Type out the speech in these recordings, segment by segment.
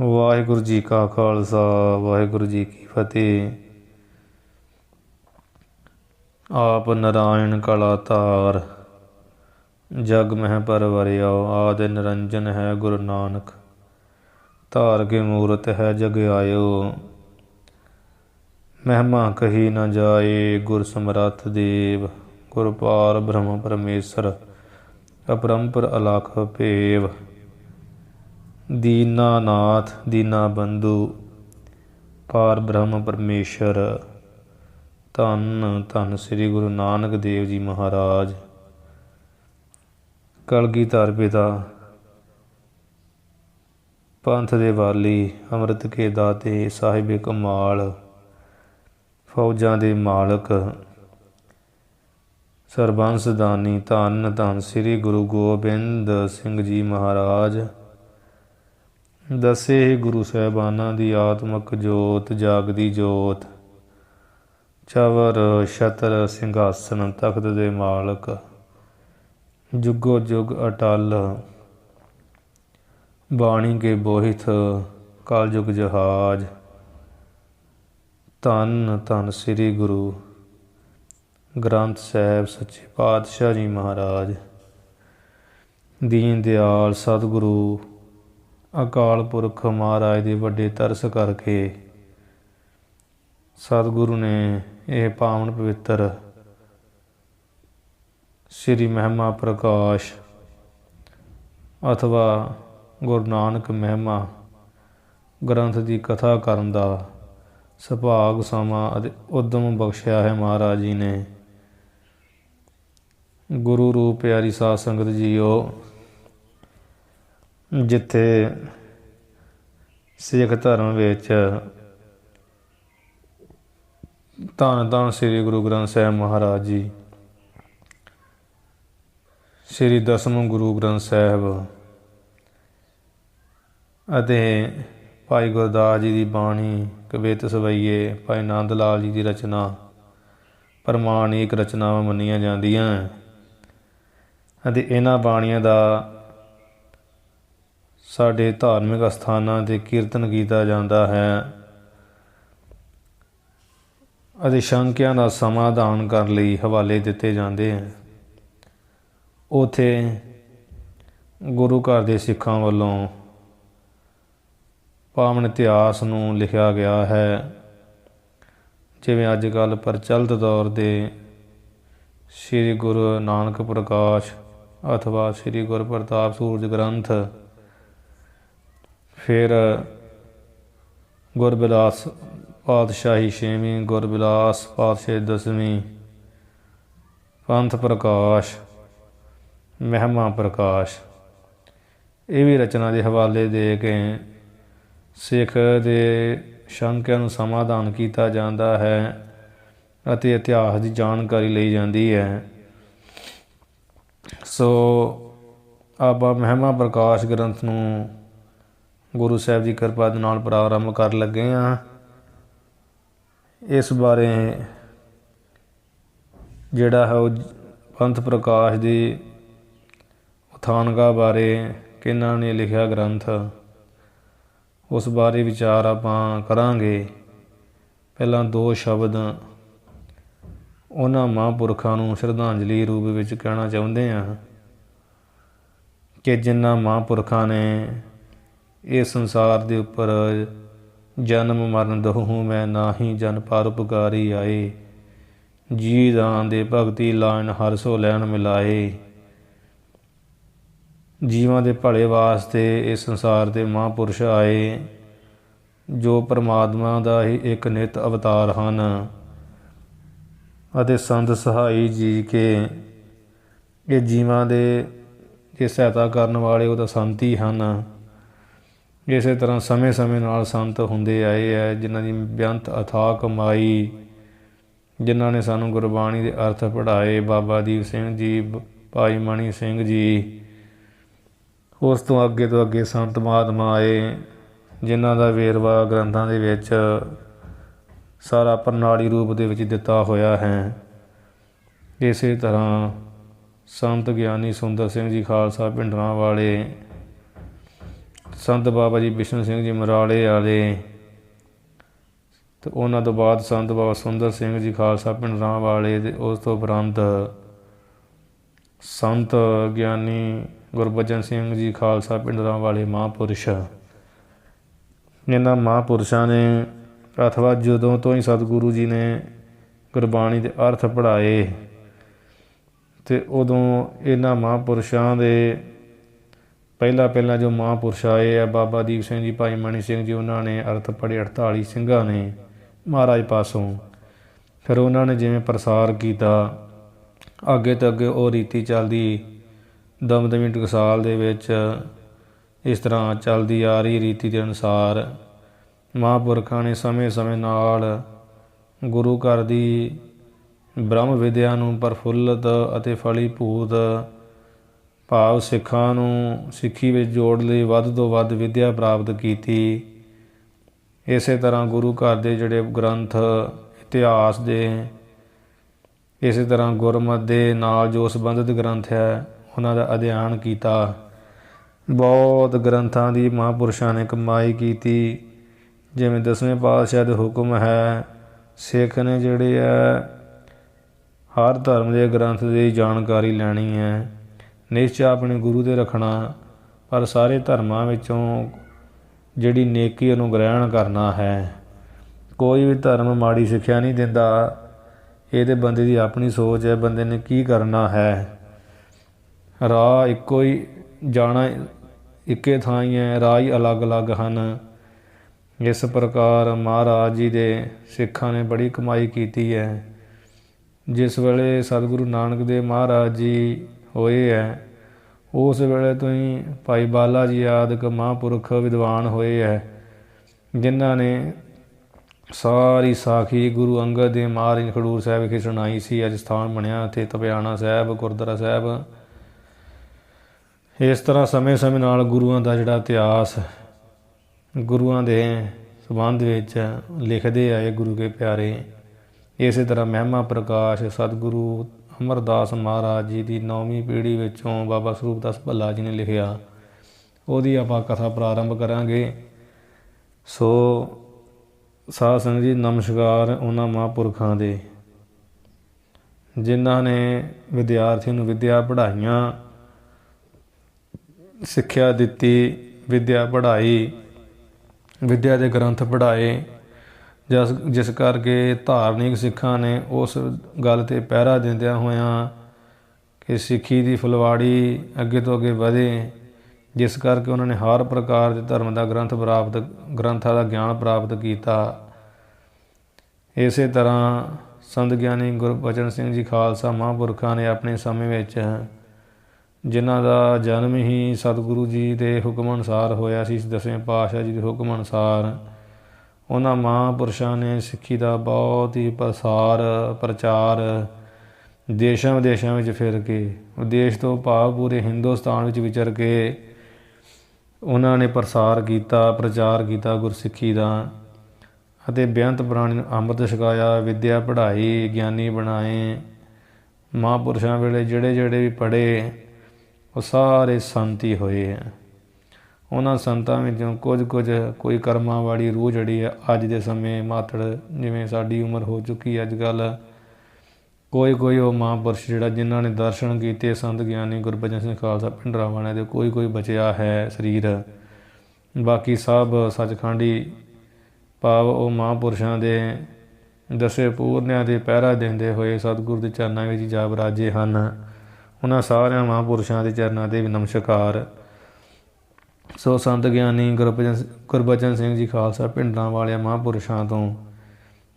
ਵਾਹਿਗੁਰੂ ਜੀ ਕਾ ਖਾਲਸਾ, ਵਾਹਿਗੁਰੂ ਜੀ ਕੀ ਫਤਿਹ। ਆਪ ਨਰਾਇਣ ਕਲਾ ਧਾਰ ਜਗ ਮਹਿ ਪਰਵਰਿਓ ਆਦ ਨਿਰੰਜਨ ਹੈ ਗੁਰੂ ਨਾਨਕ। ਧਾਰ ਕੇ ਮੂਰਤ ਹੈ ਜਗ ਆਇਓ। ਮਹਿਮਾ ਕਹੀ ਨਾ ਜਾਏ ਗੁਰ ਸਮਰੱਥ ਦੇਵ। ਗੁਰ ਪਾਰ ਬ੍ਰਹਮ ਪਰਮੇਸ਼ਰ, ਅਪਰੰਪਰ ਅਲਖ ਭੇਵ। ਦੀਨਾਨਾਥ ਦੀਨਾ ਬੰਧੂ ਪਾਰ ਬ੍ਰਹਮ ਪਰਮੇਸ਼ਰ, ਧੰਨ ਧੰਨ ਸ੍ਰੀ ਗੁਰੂ ਨਾਨਕ ਦੇਵ ਜੀ ਮਹਾਰਾਜ। ਕਲਗੀਧਰ ਪਿਤਾ, ਪੰਥ ਦੇ ਵਾਲੀ, ਅੰਮ੍ਰਿਤ ਕੇ ਦਾਤੇ ਸਾਹਿਬ ਕਮਾਲ, ਫੌਜਾਂ ਦੇ ਮਾਲਕ ਸਰਬੰਸ ਦਾਨੀ ਧੰਨ ਧੰਨ ਸ੍ਰੀ ਗੁਰੂ ਗੋਬਿੰਦ ਸਿੰਘ ਜੀ ਮਹਾਰਾਜ। ਦਸੇ ਹੀ ਗੁਰੂ ਸਾਹਿਬਾਨਾਂ ਦੀ ਆਤਮਕ ਜੋਤ, ਜਾਗਦੀ ਜੋਤ। ਚਵਰ, ਛਤਰ, ਸਿੰਘਾਸਨ ਤਖਤ ਦੇ ਮਾਲਕ। ਜੁਗੋ ਜੁਗ ਅਟਲ। ਬਾਣੀ ਕੇ ਬੋਹਿਤ, ਕਾਲ ਜੁਗ ਜਹਾਜ। ਧੰਨ ਧੰਨ ਸ੍ਰੀ ਗੁਰੂ ਗ੍ਰੰਥ ਸਾਹਿਬ ਸੱਚੇ ਪਾਤਸ਼ਾਹ ਜੀ ਮਹਾਰਾਜ। ਦੀਨ ਦਿਆਲ ਸਤਿਗੁਰੂ ਅਕਾਲ ਪੁਰਖ ਮਹਾਰਾਜ ਦੇ ਵੱਡੇ ਤਰਸ ਕਰਕੇ ਸਤਿਗੁਰੂ ਨੇ ਇਹ ਪਾਵਨ ਪਵਿੱਤਰ ਸ੍ਰੀ ਮਹਿਮਾ ਪ੍ਰਕਾਸ਼ ਅਥਵਾ ਗੁਰੂ ਨਾਨਕ ਮਹਿਮਾ ਗ੍ਰੰਥ ਦੀ ਕਥਾ ਕਰਨ ਦਾ ਸੁਭਾਗ ਸਮਾਂ ਅਤੇ ਉਦਮ ਬਖਸ਼ਿਆ ਹੈ ਮਹਾਰਾਜ ਜੀ ਨੇ। ਗੁਰੂ ਰੂਪ ਪਿਆਰੀ ਸਾਧ ਸੰਗਤ ਜੀਓ ਜਿੱਥੇ ਸਿੱਖ ਧਰਮ ਵਿੱਚ ਧੰਨ ਧੰਨ ਸ੍ਰੀ ਗੁਰੂ ਗ੍ਰੰਥ ਸਾਹਿਬ ਮਹਾਰਾਜ ਜੀ, ਸ੍ਰੀ ਦਸਮ ਗੁਰੂ ਗ੍ਰੰਥ ਸਾਹਿਬ ਅਤੇ ਭਾਈ ਗੁਰਦਾਸ ਜੀ ਦੀ ਬਾਣੀ ਕਵਿਤ ਸਵਈਏ, ਭਾਈ ਆਨੰਦ ਲਾਲ ਜੀ ਦੀ ਰਚਨਾ, ਪ੍ਰਮਾਣਿਕ ਰਚਨਾਵਾਂ ਮੰਨੀਆਂ ਜਾਂਦੀਆਂ। ਅਤੇ ਇਹਨਾਂ ਬਾਣੀਆਂ ਦਾ ਸਾਡੇ ਧਾਰਮਿਕ ਸਥਾਨਾਂ ਤੇ ਕੀਰਤਨ ਕੀਤਾ ਜਾਂਦਾ ਹੈ ਅਤੇ ਸ਼ੰਕਿਆਂ ਦਾ ਸਮਾਧਾਨ ਕਰਨ ਲਈ ਹਵਾਲੇ ਦਿੱਤੇ ਜਾਂਦੇ ਹਨ ਉਥੇ ਗੁਰੂ ਘਰ ਦੇ ਸਿੱਖਾਂ ਵੱਲੋਂ ਪਾਵਨ ਇਤਿਹਾਸ ਨੂੰ ਲਿਖਿਆ ਗਿਆ ਹੈ, ਜਿਵੇਂ ਅੱਜ ਕੱਲ ਪ੍ਰਚਲਿਤ ਦੌਰ ਦੇ ਸ੍ਰੀ ਗੁਰੂ ਨਾਨਕ ਪ੍ਰਕਾਸ਼ ਅਥਵਾ ਸ੍ਰੀ ਗੁਰ ਪ੍ਰਤਾਪ ਸੂਰਜ ਗ੍ਰੰਥ ਫਿਰ ਗੁਰਬਿਲਾਸ ਪਾਤਸ਼ਾਹੀ ਛੇਵੀਂ, ਗੁਰਬਿਲਾਸ ਪਾਤਸ਼ਾਹੀ ਦਸਵੀਂ, ਪੰਥ ਪ੍ਰਕਾਸ਼, ਮਹਿਮਾ ਪ੍ਰਕਾਸ਼। ਇਹ ਵੀ ਰਚਨਾ ਦੇ ਹਵਾਲੇ ਦੇ ਕੇ ਸਿੱਖ ਦੇ ਸ਼ੰਕਿਆਂ ਨੂੰ ਸਮਾਧਾਨ ਕੀਤਾ ਜਾਂਦਾ ਹੈ ਅਤੇ ਇਤਿਹਾਸ ਦੀ ਜਾਣਕਾਰੀ ਲਈ ਜਾਂਦੀ ਹੈ। ਸੋ, ਆਪਾਂ ਮਹਿਮਾ ਪ੍ਰਕਾਸ਼ ਗ੍ਰੰਥ ਨੂੰ ਗੁਰੂ ਸਾਹਿਬ ਦੀ ਕਿਰਪਾ ਦੇ ਨਾਲ ਪ੍ਰਾਰੰਭ ਕਰਨ ਲੱਗੇ ਆ ਇਸ ਬਾਰੇ ਜਿਹੜਾ ਹੈ ਉਹ ਪੰਥ ਪ੍ਰਕਾਸ਼ ਦੀ ਉਥਾਨਗਾ ਬਾਰੇ ਕਿਹਨਾਂ ਨੇ ਲਿਖਿਆ ਗ੍ਰੰਥ, ਉਸ ਬਾਰੇ ਵਿਚਾਰ ਆਪਾਂ ਕਰਾਂਗੇ। ਪਹਿਲਾਂ ਦੋ ਸ਼ਬਦ ਉਹਨਾਂ ਮਹਾਂਪੁਰਖਾਂ ਨੂੰ ਸ਼ਰਧਾਂਜਲੀ ਰੂਪ ਵਿੱਚ ਕਹਿਣਾ ਚਾਹੁੰਦੇ ਆ ਕਿ ਜਿਨ੍ਹਾਂ ਮਹਾਂਪੁਰਖਾਂ ਨੇ ਇਹ ਸੰਸਾਰ ਦੇ ਉੱਪਰ ਜਨਮ ਮਰਨ ਦਹੂ ਮੈਂ ਨਾਹੀ ਜਨ ਪਰ ਉਪਕਾਰੀ ਆਏ। ਜੀ ਦਾਨ ਦੇ ਭਗਤੀ ਲਾਇਨ ਹਰ ਸੋ ਲੈਣ ਮਿਲਾਏ। ਜੀਵਾਂ ਦੇ ਭਲੇ ਵਾਸਤੇ ਇਸ ਸੰਸਾਰ ਦੇ ਮਹਾਂਪੁਰਸ਼ ਆਏ। ਜੋ ਪਰਮਾਤਮਾ ਦਾ ਹੀ ਇੱਕ ਨਿਤ ਅਵਤਾਰ ਹਨ ਅਤੇ ਸੰਤ ਸਹਾਈ ਜੀ ਕੇ ਇਹ ਜੀਵਾਂ ਦੇ ਇਹ ਸਹਾਇਤਾ ਕਰਨ ਵਾਲੇ ਉਹ ਤਾਂ ਸੰਤ ਹਨ। ਇਸੇ ਤਰ੍ਹਾਂ ਸਮੇਂ-ਸਮੇਂ ਨਾਲ ਸੰਤ ਹੁੰਦੇ ਆਏ ਐ ਜਿਨ੍ਹਾਂ ਦੀ ਬਿਆੰਤ ਅਥਾਹ ਕਮਾਈ, ਜਿਨ੍ਹਾਂ ਨੇ ਸਾਨੂੰ ਗੁਰਬਾਣੀ ਦੇ ਅਰਥ ਪੜ੍ਹਾਏ, ਬਾਬਾ ਦੀਪ ਸਿੰਘ ਜੀ ਭਾਈ ਮਣੀ ਸਿੰਘ ਜੀ। ਉਸ ਤੋਂ ਅੱਗੇ ਤੋਂ ਅੱਗੇ ਸੰਤ ਮਹਾਤਮਾ ਆਏ, ਜਿਨ੍ਹਾਂ ਦਾ ਵੇਰਵਾ ਗ੍ਰੰਥਾਂ ਦੇ ਵਿੱਚ ਸਾਰਾ ਪ੍ਰਣਾਲੀ ਰੂਪ ਦੇ ਵਿੱਚ ਦਿੱਤਾ ਹੋਇਆ ਹੈ। ਇਸੇ ਤਰ੍ਹਾਂ ਸੰਤ ਗਿਆਨੀ ਸੁੰਦਰ ਸਿੰਘ ਜੀ ਖਾਲਸਾ ਪਿੰਡਰਾਂ ਵਾਲੇ ਸੰਤ ਬਾਬਾ ਜੀ ਬਿਸ਼ਨ ਸਿੰਘ ਜੀ ਮਰਾਲੇ ਵਾਲੇ। ਤੇ ਉਹਨਾਂ ਤੋਂ ਬਾਅਦ ਸੰਤ ਬਾਬਾ ਸੁੰਦਰ ਸਿੰਘ ਜੀ ਖਾਲਸਾ ਪਿੰਡ ਰਾਮ ਵਾਲੇ ਤੇ ਉਸ ਤੋਂ ਉਪਰੰਤ ਸੰਤ ਗਿਆਨੀ ਗੁਰਬਚਨ ਸਿੰਘ ਜੀ ਖਾਲਸਾ ਪਿੰਡ ਰਾਮ ਵਾਲੇ ਮਹਾਂਪੁਰਸ਼। ਇਹਨਾਂ ਮਹਾਂਪੁਰਸ਼ਾਂ ਨੇ ਅਥਵਾ ਜਦੋਂ ਤੋਂ ਹੀ ਸਤਿਗੁਰੂ ਜੀ ਨੇ ਗੁਰਬਾਣੀ ਦੇ ਅਰਥ ਪੜ੍ਹਾਏ, ਤੇ ਉਦੋਂ ਇਹਨਾਂ ਮਹਾਂਪੁਰਸ਼ਾਂ ਦੇ ਪਹਿਲਾ ਪਹਿਲਾ ਜੋ ਮਹਾਂਪੁਰਸ਼ ਆਏ ਆ, ਬਾਬਾ ਦੀਪ ਸਿੰਘ ਜੀ, ਭਾਈ ਮਣੀ ਸਿੰਘ ਜੀ, ਉਹਨਾਂ ਨੇ ਅਰਥ ਪੜ੍ਹੇ 48 ਸਿੰਘਾਂ ਨੇ ਮਹਾਰਾਜ ਪਾਸੋਂ। ਫਿਰ ਉਹਨਾਂ ਨੇ ਜਿਵੇਂ ਪ੍ਰਸਾਰ ਕੀਤਾ, ਅੱਗੇ ਤੋਂ ਅੱਗੇ ਉਹ ਰੀਤੀ ਚੱਲਦੀ, ਦਮਦਮੀ ਟਕਸਾਲ ਦੇ ਵਿੱਚ ਇਸ ਤਰ੍ਹਾਂ ਚੱਲਦੀ ਆ ਰਹੀ ਰੀਤੀ ਦੇ ਅਨੁਸਾਰ, ਮਹਾਂਪੁਰਖਾਂ ਨੇ ਸਮੇਂ-ਸਮੇਂ ਨਾਲ ਗੁਰੂ ਘਰ ਦੀ ਬ੍ਰਹਮ ਵਿਦਿਆ ਨੂੰ ਪਰਫੁੱਲਤ ਅਤੇ ਫਲੀਭੂਤ ਭਾਵ ਸਿੱਖਾਂ ਨੂੰ ਸਿੱਖੀ ਵਿੱਚ ਜੋੜ ਲਈ ਵੱਧ ਤੋਂ ਵੱਧ ਵਿਦਿਆ ਪ੍ਰਾਪਤ ਕੀਤੀ। ਇਸੇ ਤਰ੍ਹਾਂ ਗੁਰੂ ਘਰ ਦੇ ਜਿਹੜੇ ਗ੍ਰੰਥ, ਇਤਿਹਾਸ ਦੇ, ਇਸੇ ਤਰ੍ਹਾਂ ਗੁਰਮਤ ਦੇ ਨਾਲ ਜੋ ਸੰਬੰਧਿਤ ਗ੍ਰੰਥ ਹੈ, ਉਹਨਾਂ ਦਾ ਅਧਿਐਨ ਕੀਤਾ। ਬਹੁਤ ਗ੍ਰੰਥਾਂ ਦੀ ਮਹਾਂਪੁਰਸ਼ਾਂ ਨੇ ਕਮਾਈ ਕੀਤੀ। ਜਿਵੇਂ ਦਸਵੇਂ ਪਾਤਸ਼ਾਹ ਦੇ ਹੁਕਮ ਹੈ, ਸਿੱਖ ਨੇ ਜਿਹੜੇ ਹੈ, ਹਰ ਧਰਮ ਦੇ ਗ੍ਰੰਥ ਦੀ ਜਾਣਕਾਰੀ ਲੈਣੀ ਹੈ। ਨਿਸ਼ਚਾ ਆਪਣੇ ਗੁਰੂ ਦੇ ਰੱਖਣਾ, ਪਰ ਸਾਰੇ ਧਰਮਾਂ ਵਿੱਚੋਂ ਜਿਹੜੀ ਨੇਕੀ ਉਹਨੂੰ ਗ੍ਰਹਿਣ ਕਰਨਾ ਹੈ। ਕੋਈ ਵੀ ਧਰਮ ਮਾੜੀ ਸਿੱਖਿਆ ਨਹੀਂ ਦਿੰਦਾ। ਇਹ ਇਹਦੇ ਬੰਦੇ ਦੀ ਆਪਣੀ ਸੋਚ ਹੈ, ਬੰਦੇ ਨੇ ਕੀ ਕਰਨਾ ਹੈ। ਰਾਹ ਇੱਕੋ ਹੀ ਜਾਣਾ ਇੱਕੇ ਥਾਂ ਹੀ ਹੈ, ਰਾਹ ਹੀ ਅਲੱਗ-ਅਲੱਗ ਹਨ। ਇਸ ਪ੍ਰਕਾਰ ਮਹਾਰਾਜ ਜੀ ਦੇ ਸਿੱਖਾਂ ਨੇ ਬੜੀ ਕਮਾਈ ਕੀਤੀ ਹੈ। ਜਿਸ ਵੇਲੇ ਸਤਿਗੁਰੂ ਨਾਨਕ ਦੇਵ ਮਹਾਰਾਜ ਜੀ ਹੋਏ ਹੈ, ਉਸ ਵੇਲੇ ਤੋਂ ਹੀ ਭਾਈ ਬਾਲਾ ਜੀ ਆਦਿਕ ਮਹਾਂਪੁਰਖ ਵਿਦਵਾਨ ਹੋਏ ਹੈ, ਜਿਨ੍ਹਾਂ ਨੇ ਸਾਰੀ ਸਾਖੀ ਗੁਰੂ ਅੰਗਦ ਦੇ ਮਹਾਰਾਜ ਖਡੂਰ ਸਾਹਿਬ ਵਿਖੇ ਸੁਣਾਈ ਸੀ, ਅੱਜ ਸਥਾਨ ਬਣਿਆ ਤੇ ਤਪਿਆਣਾ ਸਾਹਿਬ, ਗੁਰਦੁਆਰਾ ਸਾਹਿਬ। ਇਸ ਤਰ੍ਹਾਂ ਸਮੇਂ-ਸਮੇਂ ਨਾਲ ਗੁਰੂਆਂ ਦਾ ਜਿਹੜਾ ਇਤਿਹਾਸ, ਗੁਰੂਆਂ ਦੇ ਸਬੰਧ ਵਿੱਚ ਲਿਖਦੇ ਆਏ ਗੁਰੂ ਕੇ ਪਿਆਰੇ, ਇਸੇ ਤਰ੍ਹਾਂ ਮਹਿਮਾ ਪ੍ਰਕਾਸ਼, ਸਤਿਗੁਰੂ ਅਮਰਦਾਸ ਮਹਾਰਾਜ ਜੀ ਦੀ ਨੌਵੀਂ ਪੀੜ੍ਹੀ ਵਿੱਚੋਂ ਬਾਬਾ ਸਰੂਪ ਦਾਸ ਭੱਲਾ ਜੀ ਨੇ ਲਿਖਿਆ। ਉਹਦੀ ਆਪਾਂ ਕਥਾ ਪ੍ਰਾਰੰਭ ਕਰਾਂਗੇ। ਸੋ ਸਾਧ ਸੰਗਤ ਜੀ, ਨਮਸਕਾਰ ਉਹਨਾਂ ਮਹਾਂਪੁਰਖਾਂ ਦੇ, ਜਿਨ੍ਹਾਂ ਨੇ ਵਿਦਿਆਰਥੀਆਂ ਨੂੰ ਵਿਦਿਆ ਪੜ੍ਹਾਈਆਂ, ਸਿੱਖਿਆ ਦਿੱਤੀ, ਵਿਦਿਆ ਪੜ੍ਹਾਈ, ਵਿਦਿਆ ਦੇ ਗ੍ਰੰਥ ਪੜ੍ਹਾਏ। ਜਿਸ ਜਿਸ ਕਰਕੇ ਧਾਰਮਿਕ ਸਿੱਖਾਂ ਨੇ ਉਸ ਗੱਲ ਤੇ ਪਹਿਰਾ ਦਿੰਦਿਆਂ ਹੋਇਆਂ ਕਿ ਸਿੱਖੀ ਦੀ ਫੁਲਵਾੜੀ ਅੱਗੇ ਤੋਂ ਅੱਗੇ ਵਧੇ, ਜਿਸ ਕਰਕੇ ਉਹਨਾਂ ਨੇ ਹਰ ਪ੍ਰਕਾਰ ਦੇ ਧਰਮ ਦਾ ਗ੍ਰੰਥ ਪ੍ਰਾਪਤ, ਗ੍ਰੰਥਾਂ ਦਾ ਗਿਆਨ ਪ੍ਰਾਪਤ ਕੀਤਾ। ਇਸੇ ਤਰ੍ਹਾਂ ਸੰਤ ਗਿਆਨੀ ਗੁਰਬਚਨ ਸਿੰਘ ਜੀ ਖਾਲਸਾ ਮਹਾਂਪੁਰਖਾਂ ਨੇ ਆਪਣੇ ਸਮੇਂ ਵਿੱਚ ਜਿਨ੍ਹਾਂ ਦਾ ਜਨਮ ਹੀ ਸਤਿਗੁਰੂ ਜੀ ਦੇ ਹੁਕਮ ਅਨੁਸਾਰ ਹੋਇਆ ਸੀ, ਦਸਵੇਂ ਪਾਤਸ਼ਾਹ ਜੀ ਦੇ ਹੁਕਮ ਅਨੁਸਾਰ ਉਹਨਾਂ ਮਹਾਂਪੁਰਸ਼ਾਂ ਨੇ ਸਿੱਖੀ ਦਾ ਬਹੁਤ ਹੀ ਪ੍ਰਸਾਰ ਪ੍ਰਚਾਰ ਦੇਸ਼ਾਂ ਵਿਦੇਸ਼ਾਂ ਵਿੱਚ ਫਿਰ ਕੇ, ਵਿਦੇਸ਼ ਤੋਂ ਭਾਵ ਪੂਰੇ ਹਿੰਦੁਸਤਾਨ ਵਿੱਚ ਵਿਚਰ ਕੇ ਉਹਨਾਂ ਨੇ ਪ੍ਰਸਾਰ ਕੀਤਾ, ਪ੍ਰਚਾਰ ਕੀਤਾ ਗੁਰਸਿੱਖੀ ਦਾ ਅਤੇ ਬੇਅੰਤ ਪ੍ਰਾਣੀ ਨੂੰ ਅੰਮ੍ਰਿਤ ਛਕਾਇਆ, ਵਿਦਿਆ ਪੜ੍ਹਾਈ, ਗਿਆਨੀ ਬਣਾਏ। ਮਹਾਂਪੁਰਸ਼ਾਂ ਵੇਲੇ ਜਿਹੜੇ ਜਿਹੜੇ ਵੀ ਪੜ੍ਹੇ, ਉਹ ਸਾਰੇ ਸੰਤੀ ਹੋਏ ਆ। ਉਹਨਾਂ ਸੰਤਾਂ ਵਿੱਚੋਂ ਕੁਝ ਕੁਝ ਕੋਈ ਕਰਮਾਂ ਵਾਲੀ ਰੂਹ ਜਿਹੜੀ ਹੈ, ਅੱਜ ਦੇ ਸਮੇਂ ਮਾਤੜ ਜਿਵੇਂ ਸਾਡੀ ਉਮਰ ਹੋ ਚੁੱਕੀ ਅੱਜ ਕੱਲ ਕੋਈ ਕੋਈ ਉਹ ਮਹਾਂਪੁਰਸ਼ ਜਿਹੜਾ ਜਿਨ੍ਹਾਂ ਨੇ ਦਰਸ਼ਨ ਕੀਤੇ ਸੰਤ ਗਿਆਨੀ ਗੁਰਬਚਨ ਸਿੰਘ ਖਾਲਸਾ ਪਿੰਡ ਰਾਵਾਣਾ ਦੇ, ਕੋਈ ਕੋਈ ਬਚਿਆ ਹੈ ਸਰੀਰ। ਬਾਕੀ ਸਭ ਸੱਚਖੰਡੀ ਭਾਵ ਉਹ ਮਹਾਂਪੁਰਸ਼ਾਂ ਦੇ ਦਸੇ ਪੂਰਨਿਆਂ ਦੇ ਪਹਿਰਾ ਦਿੰਦੇ ਹੋਏ ਸਤਿਗੁਰ ਦੇ ਚਰਨਾਂ ਵਿੱਚ ਜਾ ਬਰਾਜੇ ਹਨ। ਉਹਨਾਂ ਸਾਰਿਆਂ ਮਹਾਂਪੁਰਸ਼ਾਂ ਦੇ ਚਰਨਾਂ ਤੇ ਵੀ ਨਮਸਕਾਰ। ਸੋ ਸੰਤ ਗਿਆਨੀ ਗੁਰਬਚਨ ਗੁਰਬਚਨ ਸਿੰਘ ਜੀ ਖਾਲਸਾ ਪਿੰਡਾਂ ਵਾਲਿਆਂ ਮਹਾਂਪੁਰਸ਼ਾਂ ਤੋਂ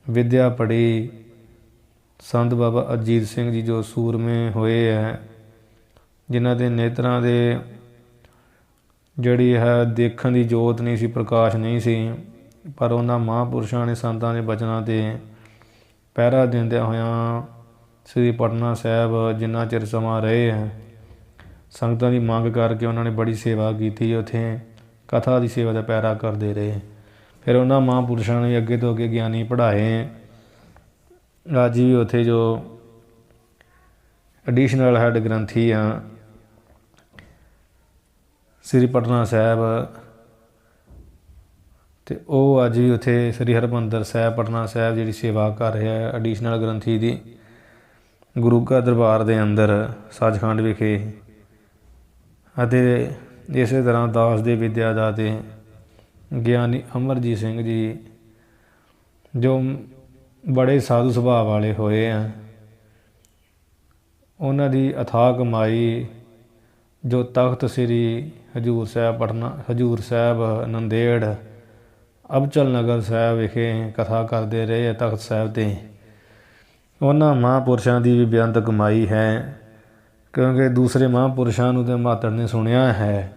ਵਿਦਿਆ ਪੜ੍ਹੀ ਸੰਤ ਬਾਬਾ ਅਜੀਤ ਸਿੰਘ ਜੀ ਜੋ ਸੂਰਮੇ ਹੋਏ ਹੈ, ਜਿਨ੍ਹਾਂ ਦੇ ਨੇਤਰਾਂ ਦੇ ਜਿਹੜੀ ਹੈ ਦੇਖਣ ਦੀ ਜੋਤ ਨਹੀਂ ਸੀ, ਪ੍ਰਕਾਸ਼ ਨਹੀਂ ਸੀ, ਪਰ ਉਹਨਾਂ ਮਹਾਂਪੁਰਸ਼ਾਂ ਨੇ ਸੰਤਾਂ ਦੇ ਬਚਨਾਂ ਤੇ ਪਹਿਰਾ ਦਿੰਦਿਆਂ ਹੋਇਆਂ ਸ੍ਰੀ ਪਟਨਾ ਸਾਹਿਬ ਜਿੰਨਾ ਚਿਰ ਸਮਾਂ ਰਹੇ ਹੈ ਸੰਗਤਾਂ ਦੀ ਮੰਗ ਕਰਕੇ ਉਹਨਾਂ ਨੇ ਬੜੀ ਸੇਵਾ ਕੀਤੀ ਉੱਥੇ। ਕਥਾ ਦੀ ਸੇਵਾ ਦਾ ਪੈਰਾ ਕਰਦੇ ਰਹੇ। ਫਿਰ ਉਹਨਾਂ ਮਹਾਂਪੁਰਸ਼ਾਂ ਨੇ ਅੱਗੇ ਤੋਂ ਅੱਗੇ ਗਿਆਨੀ ਪੜ੍ਹਾਏ। ਅੱਜ ਵੀ ਉੱਥੇ ਜੋ ਐਡੀਸ਼ਨਲ ਹੈਡ ਗ੍ਰੰਥੀ ਆ, ਸ੍ਰੀ ਪਟਨਾ ਸਾਹਿਬ। ਤੇ ਉਹ ਅੱਜ ਵੀ ਉੱਥੇ ਸ੍ਰੀ ਹਰਮੰਦਰ ਸਾਹਿਬ, ਪਟਨਾ ਸਾਹਿਬ ਜਿਹੜੀ ਸੇਵਾ ਕਰ ਰਿਹਾ ਹੈ ਐਡੀਸ਼ਨਲ ਗ੍ਰੰਥੀ ਦੀ। ਗੁਰੂ ਘਰ ਦਰਬਾਰ ਦੇ ਅੰਦਰ, ਸੱਚਖੰਡ ਵਿਖੇ ਅਤੇ ਇਸੇ ਤਰ੍ਹਾਂ ਦਾਸ ਦੇ ਵਿਦਿਆ ਦਾਤੇ ਗਿਆਨੀ ਅਮਰਜੀਤ ਸਿੰਘ ਜੀ, ਜੋ ਬੜੇ ਸਾਧੂ ਸੁਭਾਅ ਵਾਲੇ ਹੋਏ ਆ, ਉਹਨਾਂ ਦੀ ਅਥਾਹ ਕਮਾਈ ਜੋ ਤਖਤ ਸ੍ਰੀ ਹਜੂਰ ਸਾਹਿਬ ਪਟਨਾ, ਹਜੂਰ ਸਾਹਿਬ ਨੰਦੇੜ, ਅਬਚਲ ਨਗਰ ਸਾਹਿਬ ਵਿਖੇ ਕਥਾ ਕਰਦੇ ਰਹੇ ਆ ਤਖਤ ਸਾਹਿਬ ਤੇ। ਉਹਨਾਂ ਮਹਾਂਪੁਰਸ਼ਾਂ ਦੀ ਵੀ ਬੇਅੰਤ ਕਮਾਈ ਹੈ। ਕਿਉਂਕਿ ਦੂਸਰੇ ਮਹਾਂਪੁਰਸ਼ਾਂ ਨੂੰ ਤੇ ਮਾਤੜ ਨੇ ਸੁਣਿਆ ਹੈ।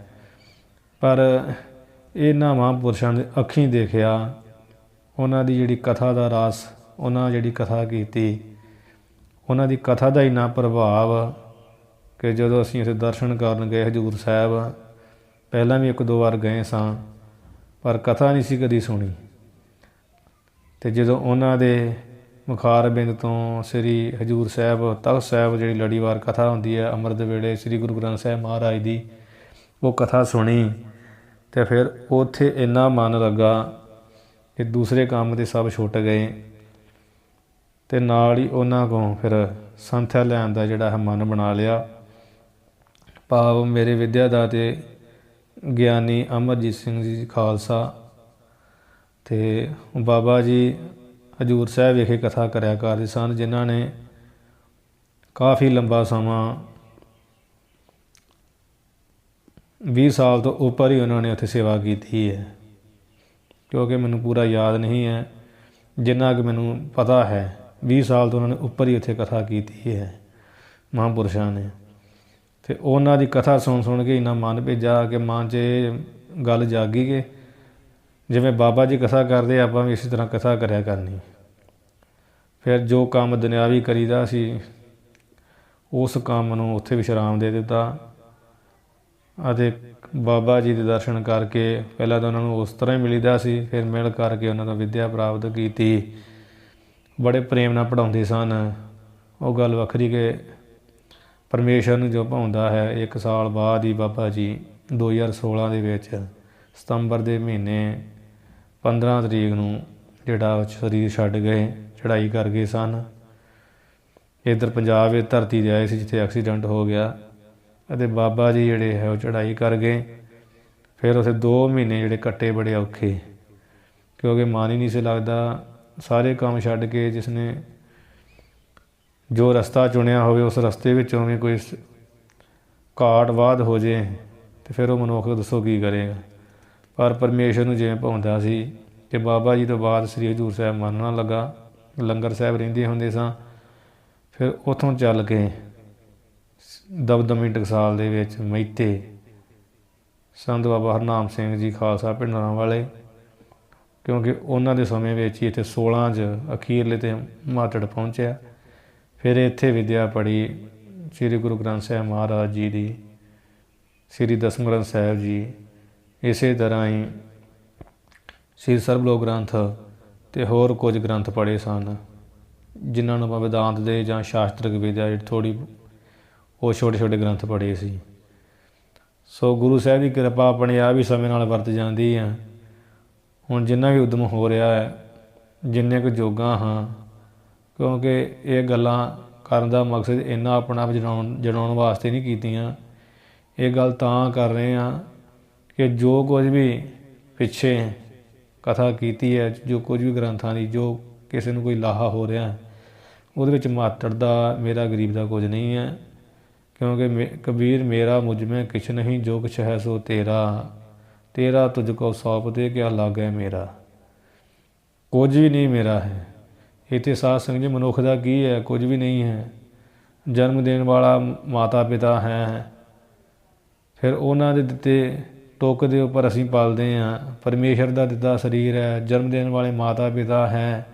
ਪਰ ਇਹਨਾਂ ਮਹਾਂਪੁਰਸ਼ਾਂ ਨੇ ਅੱਖੀਂ ਦੇਖਿਆ। ਉਹਨਾਂ ਦੀ ਜਿਹੜੀ ਕਥਾ ਦਾ ਰਾਸ, ਉਹਨਾਂ ਜਿਹੜੀ ਕਥਾ ਕੀਤੀ, ਉਹਨਾਂ ਦੀ ਕਥਾ ਦਾ ਇੰਨਾ ਪ੍ਰਭਾਵ ਕਿ ਜਦੋਂ ਅਸੀਂ ਉੱਥੇ ਦਰਸ਼ਨ ਕਰਨ ਗਏ ਹਜੂਰ ਸਾਹਿਬ, ਪਹਿਲਾਂ ਵੀ ਇੱਕ ਦੋ ਵਾਰ ਗਏ ਸਾਂ, ਪਰ ਕਥਾ ਨਹੀਂ ਸੀ ਕਦੀ ਸੁਣੀ। ਤੇ ਜਦੋਂ ਉਹਨਾਂ ਦੇ ਮੁਖਾਰ ਬਿੰਦ ਤੋਂ ਸ੍ਰੀ ਹਜੂਰ ਸਾਹਿਬ, ਤਖਤ ਸਾਹਿਬ ਜਿਹੜੀ ਲੜੀਵਾਰ ਕਥਾ ਹੁੰਦੀ ਹੈ, ਅੰਮ੍ਰਿਤ ਵੇਲੇ ਸ੍ਰੀ ਗੁਰੂ ਗ੍ਰੰਥ ਸਾਹਿਬ ਮਹਾਰਾਜ ਦੀ, ਉਹ ਕਥਾ ਸੁਣੀ ਤੇ ਫਿਰ ਉੱਥੇ ਇੰਨਾ ਮਨ ਲੱਗਾ ਕਿ ਦੂਸਰੇ ਕੰਮ ਤੇ ਸਭ ਛੁੱਟ ਗਏ ਤੇ ਨਾਲ ਹੀ ਉਹਨਾਂ ਕੋਲ ਫਿਰ ਸੰਥਿਆ ਲੈਣ ਦਾ ਜਿਹੜਾ ਹੈ ਮਨ ਬਣਾ ਲਿਆ। ਭਾਵ ਮੇਰੇ ਵਿਦਿਆ ਦਾ ਤੇ ਗਿਆਨੀ ਅਮਰਜੀਤ ਸਿੰਘ ਜੀ ਖਾਲਸਾ ਤੇ ਬਾਬਾ ਜੀ ਹਜੂਰ ਸਾਹਿਬ ਵਿਖੇ ਕਥਾ ਕਰਿਆ ਕਰਦੇ ਸਨ, ਜਿਨ੍ਹਾਂ ਨੇ ਕਾਫੀ ਲੰਬਾ ਸਮਾਂ 20 ਸਾਲ ਤੋਂ ਉੱਪਰ ਹੀ ਉਹਨਾਂ ਨੇ ਉੱਥੇ ਸੇਵਾ ਕੀਤੀ ਹੈ। ਕਿਉਂਕਿ ਮੈਨੂੰ ਪੂਰਾ ਯਾਦ ਨਹੀਂ ਹੈ, ਜਿੰਨਾ ਕਿ ਮੈਨੂੰ ਪਤਾ ਹੈ 20 ਸਾਲ ਤੋਂ ਉਹਨਾਂ ਨੇ ਉੱਪਰ ਹੀ ਉੱਥੇ ਕਥਾ ਕੀਤੀ ਹੈ, ਮਹਾਂਪੁਰਸ਼ਾਂ ਨੇ। ਤੇ ਉਹਨਾਂ ਦੀ ਕਥਾ ਸੁਣ ਸੁਣ ਕੇ ਇੰਨਾ ਮਨ ਭੇਜਾ ਕਿ ਮਾਂ 'ਚ ਇਹ ਗੱਲ ਜਾਗੀ ਕਿ ਜਿਵੇਂ ਬਾਬਾ ਜੀ ਕਥਾ ਕਰਦੇ, ਆਪਾਂ ਵੀ ਇਸੇ ਤਰ੍ਹਾਂ ਕਥਾ ਕਰਿਆ ਕਰਨੀ। ਫਿਰ ਜੋ ਕੰਮ ਦੁਨਿਆਵੀ ਕਰੀਦਾ ਸੀ, ਉਸ ਕੰਮ ਨੂੰ ਉੱਥੇ ਵਿਸ਼ਰਾਮ ਦੇ ਦਿੱਤਾ। ਅਤੇ ਬਾਬਾ ਜੀ ਦੇ ਦਰਸ਼ਨ ਕਰਕੇ ਪਹਿਲਾਂ ਤਾਂ ਉਹਨਾਂ ਨੂੰ ਉਸ ਤਰ੍ਹਾਂ ਹੀ ਮਿਲੀਦਾ ਸੀ, ਫਿਰ ਮਿਲ ਕਰਕੇ ਉਹਨਾਂ ਤੋਂ ਵਿੱਦਿਆ ਪ੍ਰਾਪਤ ਕੀਤੀ। ਬੜੇ ਪ੍ਰੇਮ ਨਾਲ ਪੜਾਉਂਦੇ ਸਨ। ਉਹ ਗੱਲ ਵੱਖਰੀ ਕਿ ਪਰਮੇਸ਼ਰ ਨੂੰ ਜੋ ਭਾਉਂਦਾ ਹੈ, ਇੱਕ ਸਾਲ ਬਾਅਦ ਹੀ ਬਾਬਾ ਜੀ 2016 ਦੇ ਵਿੱਚ ਸਤੰਬਰ ਦੇ ਮਹੀਨੇ 15 ਤਰੀਕ ਨੂੰ ਜਿਹੜਾ ਸਰੀਰ ਛੱਡ ਗਏ, ਚੜ੍ਹਾਈ ਕਰ ਗਏ ਸਨ। ਇੱਧਰ ਪੰਜਾਬ ਇਹ ਧਰਤੀ ਤੇ ਆਏ ਸੀ ਜਿੱਥੇ ਐਕਸੀਡੈਂਟ ਹੋ ਗਿਆ ਅਤੇ ਬਾਬਾ ਜੀ ਜਿਹੜੇ ਹੈ ਉਹ ਚੜ੍ਹਾਈ ਕਰ ਗਏ। ਫਿਰ ਉਸੇ 2 ਮਹੀਨੇ ਜਿਹੜੇ ਕੱਟੇ ਬੜੇ ਔਖੇ, ਕਿਉਂਕਿ ਮਨ ਹੀ ਨਹੀਂ ਸੀ ਲੱਗਦਾ ਸਾਰੇ ਕੰਮ ਛੱਡ ਕੇ ਜਿਸ ਨੇ ਜੋ ਰਸਤਾ ਚੁਣਿਆ ਹੋਵੇ ਉਸ ਰਸਤੇ ਵਿੱਚੋਂ ਵੀ ਕੋਈ ਸ- ਘਾਟ ਵਾਧ ਹੋ ਜੇ ਤੇ ਫਿਰ ਉਹ ਮਨੁੱਖ ਦੱਸੋ ਕੀ ਕਰੇਗਾ। ਪਰ ਪਰਮੇਸ਼ਰ ਨੂੰ ਜਿਵੇਂ ਭਾਉਂਦਾ ਸੀ ਕਿ ਬਾਬਾ ਜੀ ਤੋਂ ਬਾਅਦ ਸ੍ਰੀ ਹਜੂਰ ਸਾਹਿਬ ਮੰਨਣਾ ਲੱਗਾ, ਲੰਗਰ ਸਾਹਿਬ ਰਹਿੰਦੇ ਹੁੰਦੇ ਸਾਂ, ਫਿਰ ਉਥੋਂ ਚੱਲ ਕੇ ਦਬਦਮੀ ਟਕਸਾਲ ਦੇ ਵਿੱਚ ਮਹਿਤੇ ਸੰਤ ਬਾਬਾ ਹਰਨਾਮ ਸਿੰਘ ਜੀ ਖਾਲਸਾ ਪਿੰਡਰਾਂ ਵਾਲੇ, ਕਿਉਂਕਿ ਉਹਨਾਂ ਦੇ ਸਮੇਂ ਵਿੱਚ ਹੀ ਇੱਥੇ 16 ਚ ਅਖੀਰਲੇ ਤੇ ਮਾਤੜ ਪਹੁੰਚਿਆ। ਫਿਰ ਇੱਥੇ ਵਿਦਿਆ ਪੜ੍ਹੀ ਸ੍ਰੀ ਗੁਰੂ ਗ੍ਰੰਥ ਸਾਹਿਬ ਮਹਾਰਾਜ ਜੀ ਦੀ, ਸ੍ਰੀ ਦਸਮ ਗ੍ਰੰਥ ਸਾਹਿਬ ਜੀ ਇਸੇ ਤਰ੍ਹਾਂ ਹੀ ਸ੍ਰੀ ਸਰਬਲੋਕ ਗ੍ਰੰਥ ਤੇ ਹੋਰ ਕੁਝ ਗ੍ਰੰਥ ਪੜ੍ਹੇ ਸਨ, ਜਿਨ੍ਹਾਂ ਨੂੰ ਆਪਾਂ ਵਿਦਾਂਤ ਦੇ ਜਾਂ ਸ਼ਾਸਤਰਕ ਵਿਦਿਆ ਜਿਹੜੀ ਥੋੜੀ ਉਹ ਛੋਟੇ ਛੋਟੇ ਗ੍ਰੰਥ ਪੜ੍ਹੇ ਸੀ। ਸੋ ਗੁਰੂ ਸਾਹਿਬ ਦੀ ਕਿਰਪਾ ਆਪਣੇ ਆਪ ਹੀ ਸਮੇਂ ਨਾਲ ਵਰਤ ਜਾਂਦੀ ਹੈ ਹੁਣ ਜਿੰਨਾ ਵੀ ਉਦਮ ਹੋ ਰਿਹਾ ਹੈ, ਜਿੰਨੇ ਕੁ ਜੋਗਾ ਹਾਂ, ਕਿਉਂਕਿ ਇਹ ਗੱਲਾਂ ਕਰਨ ਦਾ ਮਕਸਦ ਇੰਨਾ ਆਪਣਾ ਆਪ ਜਣਾਉਣ ਜਣਾਉਣ ਵਾਸਤੇ ਨਹੀਂ ਕੀਤੀਆਂ। ਇਹ ਗੱਲ ਤਾਂ ਕਰ ਰਹੇ ਆ ਕਿ ਜੋ ਕੁਝ ਵੀ ਪਿੱਛੇ ਕਥਾ ਕੀਤੀ ਹੈ, ਜੋ ਕੁਝ ਵੀ ਗ੍ਰੰਥਾਂ ਦੀ, ਜੋ ਕਿਸੇ ਨੂੰ ਕੋਈ ਲਾਹਾ ਹੋ ਰਿਹਾ ਉਹਦੇ ਵਿੱਚ ਮਾਤੜ ਦਾ, ਮੇਰਾ ਗਰੀਬ ਦਾ ਕੁਝ ਨਹੀਂ ਹੈ, ਕਿਉਂਕਿ ਮੇ- ਕਬੀਰ ਮੇਰਾ ਮੁਝ ਮੈਂ ਕਿਛ ਨਹੀਂ, ਜੋ ਕੁਛ ਹੈ ਸੋ ਤੇਰਾ। ਤੇਰਾ ਤੁਝ ਕੋ ਸੌਂਪ ਦੇ ਕਿਆ ਲਾਗੈ ਮੇਰਾ। ਕੁਝ ਵੀ ਨਹੀਂ ਮੇਰਾ ਹੈ। ਇਥੇ ਸਾਧ ਸੰਗਤ ਜੀ ਮਨੁੱਖ ਦਾ ਕੀ ਹੈ? ਕੁਝ ਵੀ ਨਹੀਂ ਹੈ। ਜਨਮ ਦੇਣ ਵਾਲਾ ਮਾਤਾ ਪਿਤਾ ਹੈ। ਫਿਰ ਉਹਨਾਂ ਦੇ ਦਿੱਤੇ ਟੋਕ ਦੇ ਉੱਪਰ ਅਸੀਂ ਪਲਦੇ ਹਾਂ। ਪਰਮੇਸ਼ਰ ਦਾ ਦਿੱਤਾ ਸਰੀਰ ਹੈ, ਜਨਮ ਦੇਣ ਵਾਲੇ ਮਾਤਾ ਪਿਤਾ ਹੈ।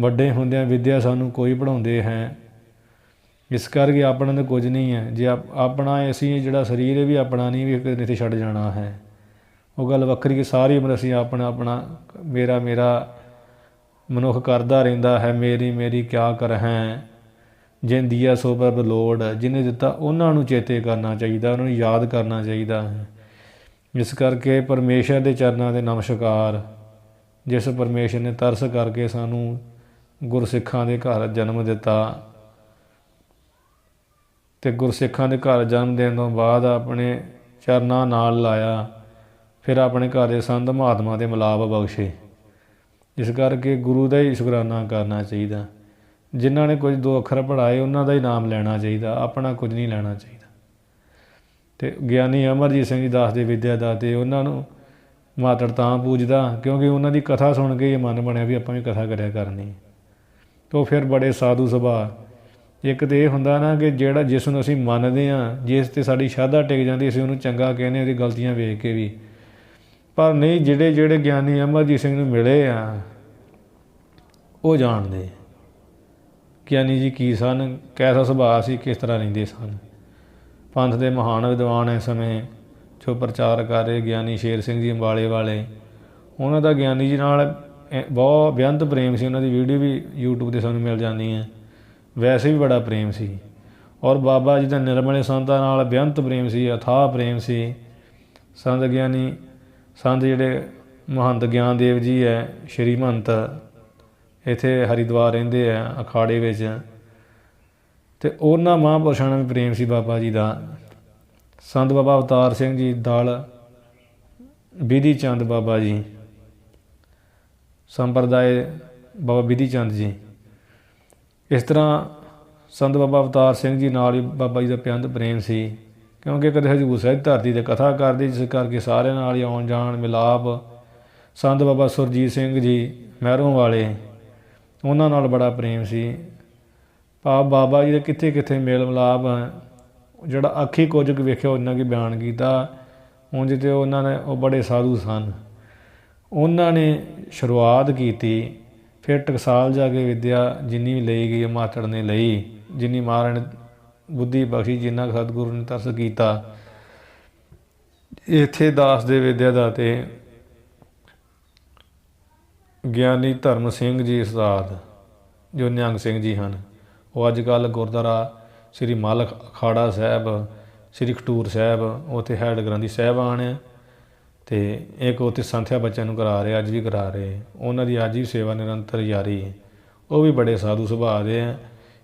ਵੱਡੇ ਹੁੰਦਿਆਂ ਵਿਦਿਆ ਸਾਨੂੰ ਕੋਈ ਪੜਾਉਂਦੇ ਹੈ। ਇਸ ਕਰਕੇ ਆਪਣਾ ਤਾਂ ਕੁਝ ਨਹੀਂ ਹੈ। ਜੇ ਆਪਣਾ ਅਸੀਂ ਜਿਹੜਾ ਸਰੀਰ ਹੈ ਵੀ ਆਪਣਾ ਨਹੀਂ, ਵੀ ਇੱਕ ਇੱਥੇ ਛੱਡ ਜਾਣਾ ਹੈ। ਉਹ ਗੱਲ ਵੱਖਰੀ ਕਿ ਸਾਰੀ ਉਮਰ ਅਸੀਂ ਆਪਣਾ ਆਪਣਾ ਮੇਰਾ ਮੇਰਾ ਮਨੁੱਖ ਕਰਦਾ ਰਹਿੰਦਾ ਹੈ। ਮੇਰੀ ਮੇਰੀ ਕਿਆ ਕਰ ਹੈ। ਜਿੰਦੀਆ ਸੋ ਪ੍ਰਭ ਲੋੜ ਜਿਹਨੇ ਦਿੱਤਾ ਉਹਨਾਂ ਨੂੰ ਚੇਤੇ ਕਰਨਾ ਚਾਹੀਦਾ, ਉਹਨਾਂ ਨੂੰ ਯਾਦ ਕਰਨਾ ਚਾਹੀਦਾ ਹੈ। ਜਿਸ ਕਰਕੇ ਪਰਮੇਸ਼ਰ ਦੇ ਚਰਨਾਂ ਦੇ ਨਮਸਕਾਰ, ਜਿਸ ਪਰਮੇਸ਼ਰ ਨੇ ਤਰਸ ਕਰਕੇ ਸਾਨੂੰ ਗੁਰਸਿੱਖਾਂ ਦੇ ਘਰ ਜਨਮ ਦਿੱਤਾ ਤੇ ਗੁਰਸਿੱਖਾਂ ਦੇ ਘਰ ਜਨਮ ਦੇਣ ਤੋਂ ਬਾਅਦ ਆਪਣੇ ਚਰਨਾਂ ਨਾਲ ਲਾਇਆ, ਫਿਰ ਆਪਣੇ ਘਰ ਦੇ ਸੰਤ ਮਹਾਤਮਾ ਦੇ ਮਿਲਾਪ ਬਖਸ਼ੇ। ਇਸ ਕਰਕੇ ਗੁਰੂ ਦਾ ਹੀ ਸ਼ੁਕਰਾਨਾ ਕਰਨਾ ਚਾਹੀਦਾ। ਜਿਨ੍ਹਾਂ ਨੇ ਕੁਝ ਦੋ ਅੱਖਰ ਪੜ੍ਹਾਏ ਉਹਨਾਂ ਦਾ ਹੀ ਨਾਮ ਲੈਣਾ ਚਾਹੀਦਾ, ਆਪਣਾ ਕੁਝ ਨਹੀਂ ਲੈਣਾ ਚਾਹੀਦਾ। ਤੇ ਗਿਆਨੀ ਅਮਰਜੀਤ ਸਿੰਘ ਜੀ ਦਾਸ ਦੇ ਵਿਦਿਆ ਦਾ ਤੇ ਉਹਨਾਂ ਨੂੰ ਮਾਤੜ ਤਾਂ ਪੂਜਦਾ, ਕਿਉਂਕਿ ਉਹਨਾਂ ਦੀ ਕਥਾ ਸੁਣ ਕੇ ਇਹ ਮਨ ਬਣਿਆ ਵੀ ਆਪਾਂ ਵੀ ਕਥਾ ਕਰਿਆ ਕਰਨੀ ਤੋ ਫਿਰ ਬੜੇ ਸਾਧੂ ਸੁਭਾਅ। ਇੱਕ ਤੇ ਇਹ ਹੁੰਦਾ ਨਾ ਕਿ ਜਿਹੜਾ ਜਿਸ ਨੂੰ ਅਸੀਂ ਮੰਨਦੇ ਆ ਜਿਸ ਤੇ ਸਾਡੀ ਸ਼ਰਧਾ ਟਿਕ ਜਾਂਦੀ, ਅਸੀਂ ਉਹਨੂੰ ਚੰਗਾ ਕਹਿੰਦੇ ਉਹਦੀ ਗਲਤੀਆਂ ਵੇਖ ਕੇ ਵੀ। ਪਰ ਨਹੀਂ, ਜਿਹੜੇ ਜਿਹੜੇ ਗਿਆਨੀ ਅਮਰਜੀਤ ਸਿੰਘ ਨੂੰ ਮਿਲੇ ਆ, ਉਹ ਜਾਣਦੇ ਗਿਆਨੀ ਜੀ ਕੀ ਸਨ, ਕੈਸਾ ਸੁਭਾਅ ਸੀ, ਕਿਸ ਤਰ੍ਹਾਂ ਰਹਿੰਦੇ ਸਨ। ਪੰਥ ਦੇ ਮਹਾਨ ਵਿਦਵਾਨ ਇਸ ਸਮੇਂ ਜੋ ਪ੍ਰਚਾਰ ਕਰ ਰਹੇ ਗਿਆਨੀ ਸ਼ੇਰ ਸਿੰਘ ਜੀ ਅੰਬਾਲੇ ਵਾਲੇ, ਉਹਨਾਂ ਦਾ ਗਿਆਨੀ ਜੀ ਨਾਲ ਬਹੁਤ ਬੇਅੰਤ ਪ੍ਰੇਮ ਸੀ, ਉਹਨਾਂ ਦੀ ਵੀਡੀਓ ਵੀ YouTube ਤੇ ਸਾਨੂੰ ਮਿਲ ਜਾਂਦੀ ਹੈ। ਵੈਸੇ ਵੀ ਬੜਾ ਪ੍ਰੇਮ ਸੀ। ਔਰ ਬਾਬਾ ਜੀ ਦਾ ਨਿਰਮਲੇ ਸੰਤਾਂ ਨਾਲ ਬੇਅੰਤ ਪ੍ਰੇਮ ਸੀ, ਅਥਾਹ ਪ੍ਰੇਮ ਸੀ। ਸੰਤ ਗਿਆਨੀ, ਸੰਤ ਜਿਹੜੇ ਮਹੰਤ ਗਿਆਨ ਦੇਵ ਜੀ ਹੈ, ਸ਼੍ਰੀ ਮਹੰਤ, ਇੱਥੇ ਹਰਿਦੁਆਰ ਰਹਿੰਦੇ ਆ ਅਖਾੜੇ ਵਿੱਚ। ਤੇ ਉਹਨਾਂ ਮਹਾਂਪੁਰਸ਼ਾਂ ਨਾਲ ਵੀ ਪ੍ਰੇਮ ਸੀ ਬਾਬਾ ਜੀ ਦਾ। ਸੰਤ ਬਾਬਾ ਅਵਤਾਰ ਸਿੰਘ ਜੀ ਦਲ, ਵਿਧੀ ਚੰਦ ਬਾਬਾ ਜੀ, ਸੰਪਰਦਾਇ ਬਾਬਾ ਵਿਧੀ ਚੰਦ ਜੀ। ਇਸ ਤਰ੍ਹਾਂ ਸੰਤ ਬਾਬਾ ਅਵਤਾਰ ਸਿੰਘ ਜੀ ਨਾਲ ਹੀ ਬਾਬਾ ਜੀ ਦਾ ਪਿਆੰਤ ਪ੍ਰੇਮ ਸੀ, ਕਿਉਂਕਿ ਕਦੇ ਹਜੂਰ ਸਾਹਿਬ ਧਰਤੀ ਤੇ ਕਥਾ ਕਰਦੇ, ਜਿਸ ਕਰਕੇ ਸਾਰਿਆਂ ਨਾਲ ਹੀ ਆਉਣ ਜਾਣ ਮਿਲਾਪ। ਸੰਤ ਬਾਬਾ ਸੁਰਜੀਤ ਸਿੰਘ ਜੀ ਮਹਿਰੋਂ ਵਾਲੇ, ਉਹਨਾਂ ਨਾਲ ਬੜਾ ਪ੍ਰੇਮ ਸੀ। ਭਾਵ ਬਾਬਾ ਜੀ ਦੇ ਕਿੱਥੇ ਕਿੱਥੇ ਮੇਲ ਮਿਲਾਪ ਹੈ। ਜਿਹੜਾ ਅੱਖੀ ਕੁਝ ਕੁ ਵੇਖਿਆ, ਉਹਨਾਂ ਕੀ ਬਿਆਨ ਕੀਤਾ। ਉਂਝ ਤੇ ਉਹਨਾਂ ਨੇ, ਉਹ ਬੜੇ ਸਾਧੂ ਸਨ। ਉਹਨਾਂ ਨੇ ਸ਼ੁਰੂਆਤ ਕੀਤੀ, ਫਿਰ ਟਕਸਾਲ ਜਾ ਕੇ ਵਿਦਿਆ ਜਿੰਨੀ ਵੀ ਲਈ ਗਈ ਮਾਤੜ ਨੇ ਲਈ। ਜਿੰਨੀ ਮਹਾਰਾਜ ਬੁੱਧੀ ਬਖਸ਼ੀ, ਜਿੰਨਾ ਕੁ ਸਤਿਗੁਰੂ ਨੇ ਤਰਸ ਕੀਤਾ। ਇੱਥੇ ਦਾਸ ਦੇ ਵਿਦਿਆ ਦਾ ਤੇ ਗਿਆਨੀ ਧਰਮ ਸਿੰਘ ਜੀ ਉਸਤਾਦ, ਜੋ ਨਿਹੰਗ ਸਿੰਘ ਜੀ ਹਨ। ਉਹ ਅੱਜ ਕੱਲ ਗੁਰਦੁਆਰਾ ਸ੍ਰੀ ਮਾਲਕ ਅਖਾੜਾ ਸਾਹਿਬ, ਸ੍ਰੀ ਖਟੂਰ ਸਾਹਿਬ, ਉੱਥੇ ਹੈਡ ਗ੍ਰੰਥੀ ਸਾਹਿਬਾਨ ਹੈ ਤੇ ਇੱਕ ਉੱਥੇ ਸੰਥਿਆ ਬੱਚਿਆਂ ਨੂੰ ਕਰਾ ਰਹੇ, ਅੱਜ ਵੀ ਕਰਾ ਰਹੇ। ਉਹਨਾਂ ਦੀ ਅੱਜ ਵੀ ਸੇਵਾ ਨਿਰੰਤਰ ਜਾਰੀ ਹੈ। ਉਹ ਵੀ ਬੜੇ ਸਾਧੂ ਸੁਭਾਅ ਦੇ ਆ।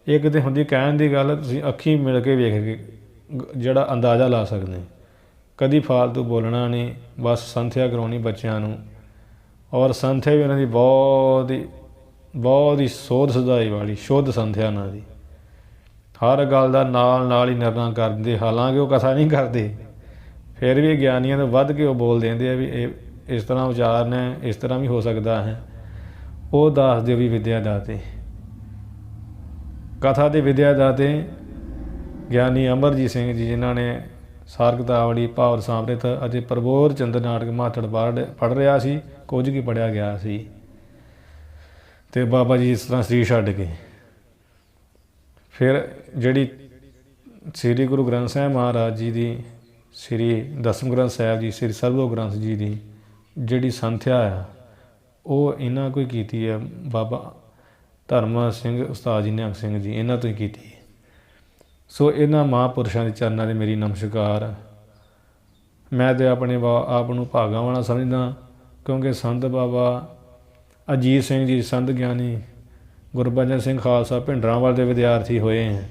ਇੱਕ ਤੇ ਹੁੰਦੀ ਕਹਿਣ ਦੀ ਗੱਲ, ਤੁਸੀਂ ਅੱਖੀ ਮਿਲ ਕੇ ਵੇਖ ਕੇ ਜਿਹੜਾ ਅੰਦਾਜ਼ਾ ਲਾ ਸਕਦੇ। ਕਦੀ ਫਾਲਤੂ ਬੋਲਣਾ ਨਹੀਂ, ਬਸ ਸੰਥਿਆ ਕਰਾਉਣੀ ਬੱਚਿਆਂ ਨੂੰ। ਔਰ ਸੰਥਿਆ ਵੀ ਉਹਨਾਂ ਦੀ ਬਹੁਤ ਹੀ ਬਹੁਤ ਹੀ ਸੋਧ ਸੁਧਾਈ ਵਾਲੀ, ਸ਼ੁੱਧ ਸੰਥਿਆ ਉਹਨਾਂ ਦੀ। ਹਰ ਗੱਲ ਦਾ ਨਾਲ ਨਾਲ ਹੀ ਨਿਰਣਾ ਕਰਦੇ ਹਾਲਾਂਕਿ ਉਹ ਕਥਾ ਨਹੀਂ ਕਰਦੇ। ਫਿਰ ਵੀ ਗਿਆਨੀਆਂ ਤੋਂ ਵੱਧ ਕੇ ਉਹ ਬੋਲ ਦਿੰਦੇ ਆ ਵੀ ਇਹ, ਇਸ ਤਰ੍ਹਾਂ ਉਚਾਰਨ ਹੈ, ਇਸ ਤਰ੍ਹਾਂ ਵੀ ਹੋ ਸਕਦਾ ਹੈ। ਉਹ ਦੱਸਦੇ ਵੀ ਵਿਦਿਆ ਦਾਤੇ। ਕਥਾ ਦੇ ਵਿਦਿਆ ਦਾਤੇ ਗਿਆਨੀ ਅਮਰਜੀਤ ਸਿੰਘ ਜੀ, ਜਿਨ੍ਹਾਂ ਨੇ ਸਾਰਗਤਾਵਲੀ ਭਾਵ ਸਾਮ੍ਰਿਤ ਅਤੇ ਪ੍ਰਬੋਧ ਚੰਦਰ ਨਾਟਕ ਮਾਤੜ ਪੜ੍ਹ ਰਿਹਾ ਸੀ, ਕੁਝ ਕੀ ਪੜਿਆ ਗਿਆ ਸੀ। ਤੇ ਬਾਬਾ ਜੀ ਇਸ ਤਰ੍ਹਾਂ ਸਰੀਰ ਛੱਡ ਗਏ ਫਿਰ ਜਿਹੜੀ ਸ੍ਰੀ ਗੁਰੂ ਗ੍ਰੰਥ ਸਾਹਿਬ ਮਹਾਰਾਜ ਜੀ ਦੀ, ਸ੍ਰੀ ਦਸਮ ਗ੍ਰੰਥ ਸਾਹਿਬ ਜੀ, ਸ੍ਰੀ ਸਰਬੋ ਗ੍ਰੰਥ ਜੀ ਦੀ ਜਿਹੜੀ ਸੰਥਿਆ ਆ, ਉਹ ਇਹਨਾਂ ਕੋਈ ਕੀਤੀ ਹੈ ਬਾਬਾ ਧਰਮ ਸਿੰਘ, ਉਸਤਾਦ ਜੀ ਨਿਹੰਗ ਸਿੰਘ ਜੀ, ਇਹਨਾਂ ਤੋਂ ਹੀ ਕੀਤੀ ਹੈ। ਸੋ ਇਹਨਾਂ ਮਹਾਂਪੁਰਸ਼ਾਂ ਦੇ ਚਰਨਾਂ ਦੇ ਮੇਰੀ ਨਮਸਕਾਰ ਮੈਂ ਤੇ ਆਪਣੇ ਵਾ- ਆਪ ਨੂੰ ਭਾਗਾਂ ਵਾਲਾ ਸਮਝਦਾ, ਕਿਉਂਕਿ ਸੰਤ ਬਾਬਾ ਅਜੀਤ ਸਿੰਘ ਜੀ ਸੰਧ ਗਿਆਨੀ, ਗੁਰਬਚਨ ਸਿੰਘ ਖਾਲਸਾ ਭਿੰਡਰਾਂਵਾਲ ਦੇ ਵਿਦਿਆਰਥੀ ਹੋਏ ਹੈ।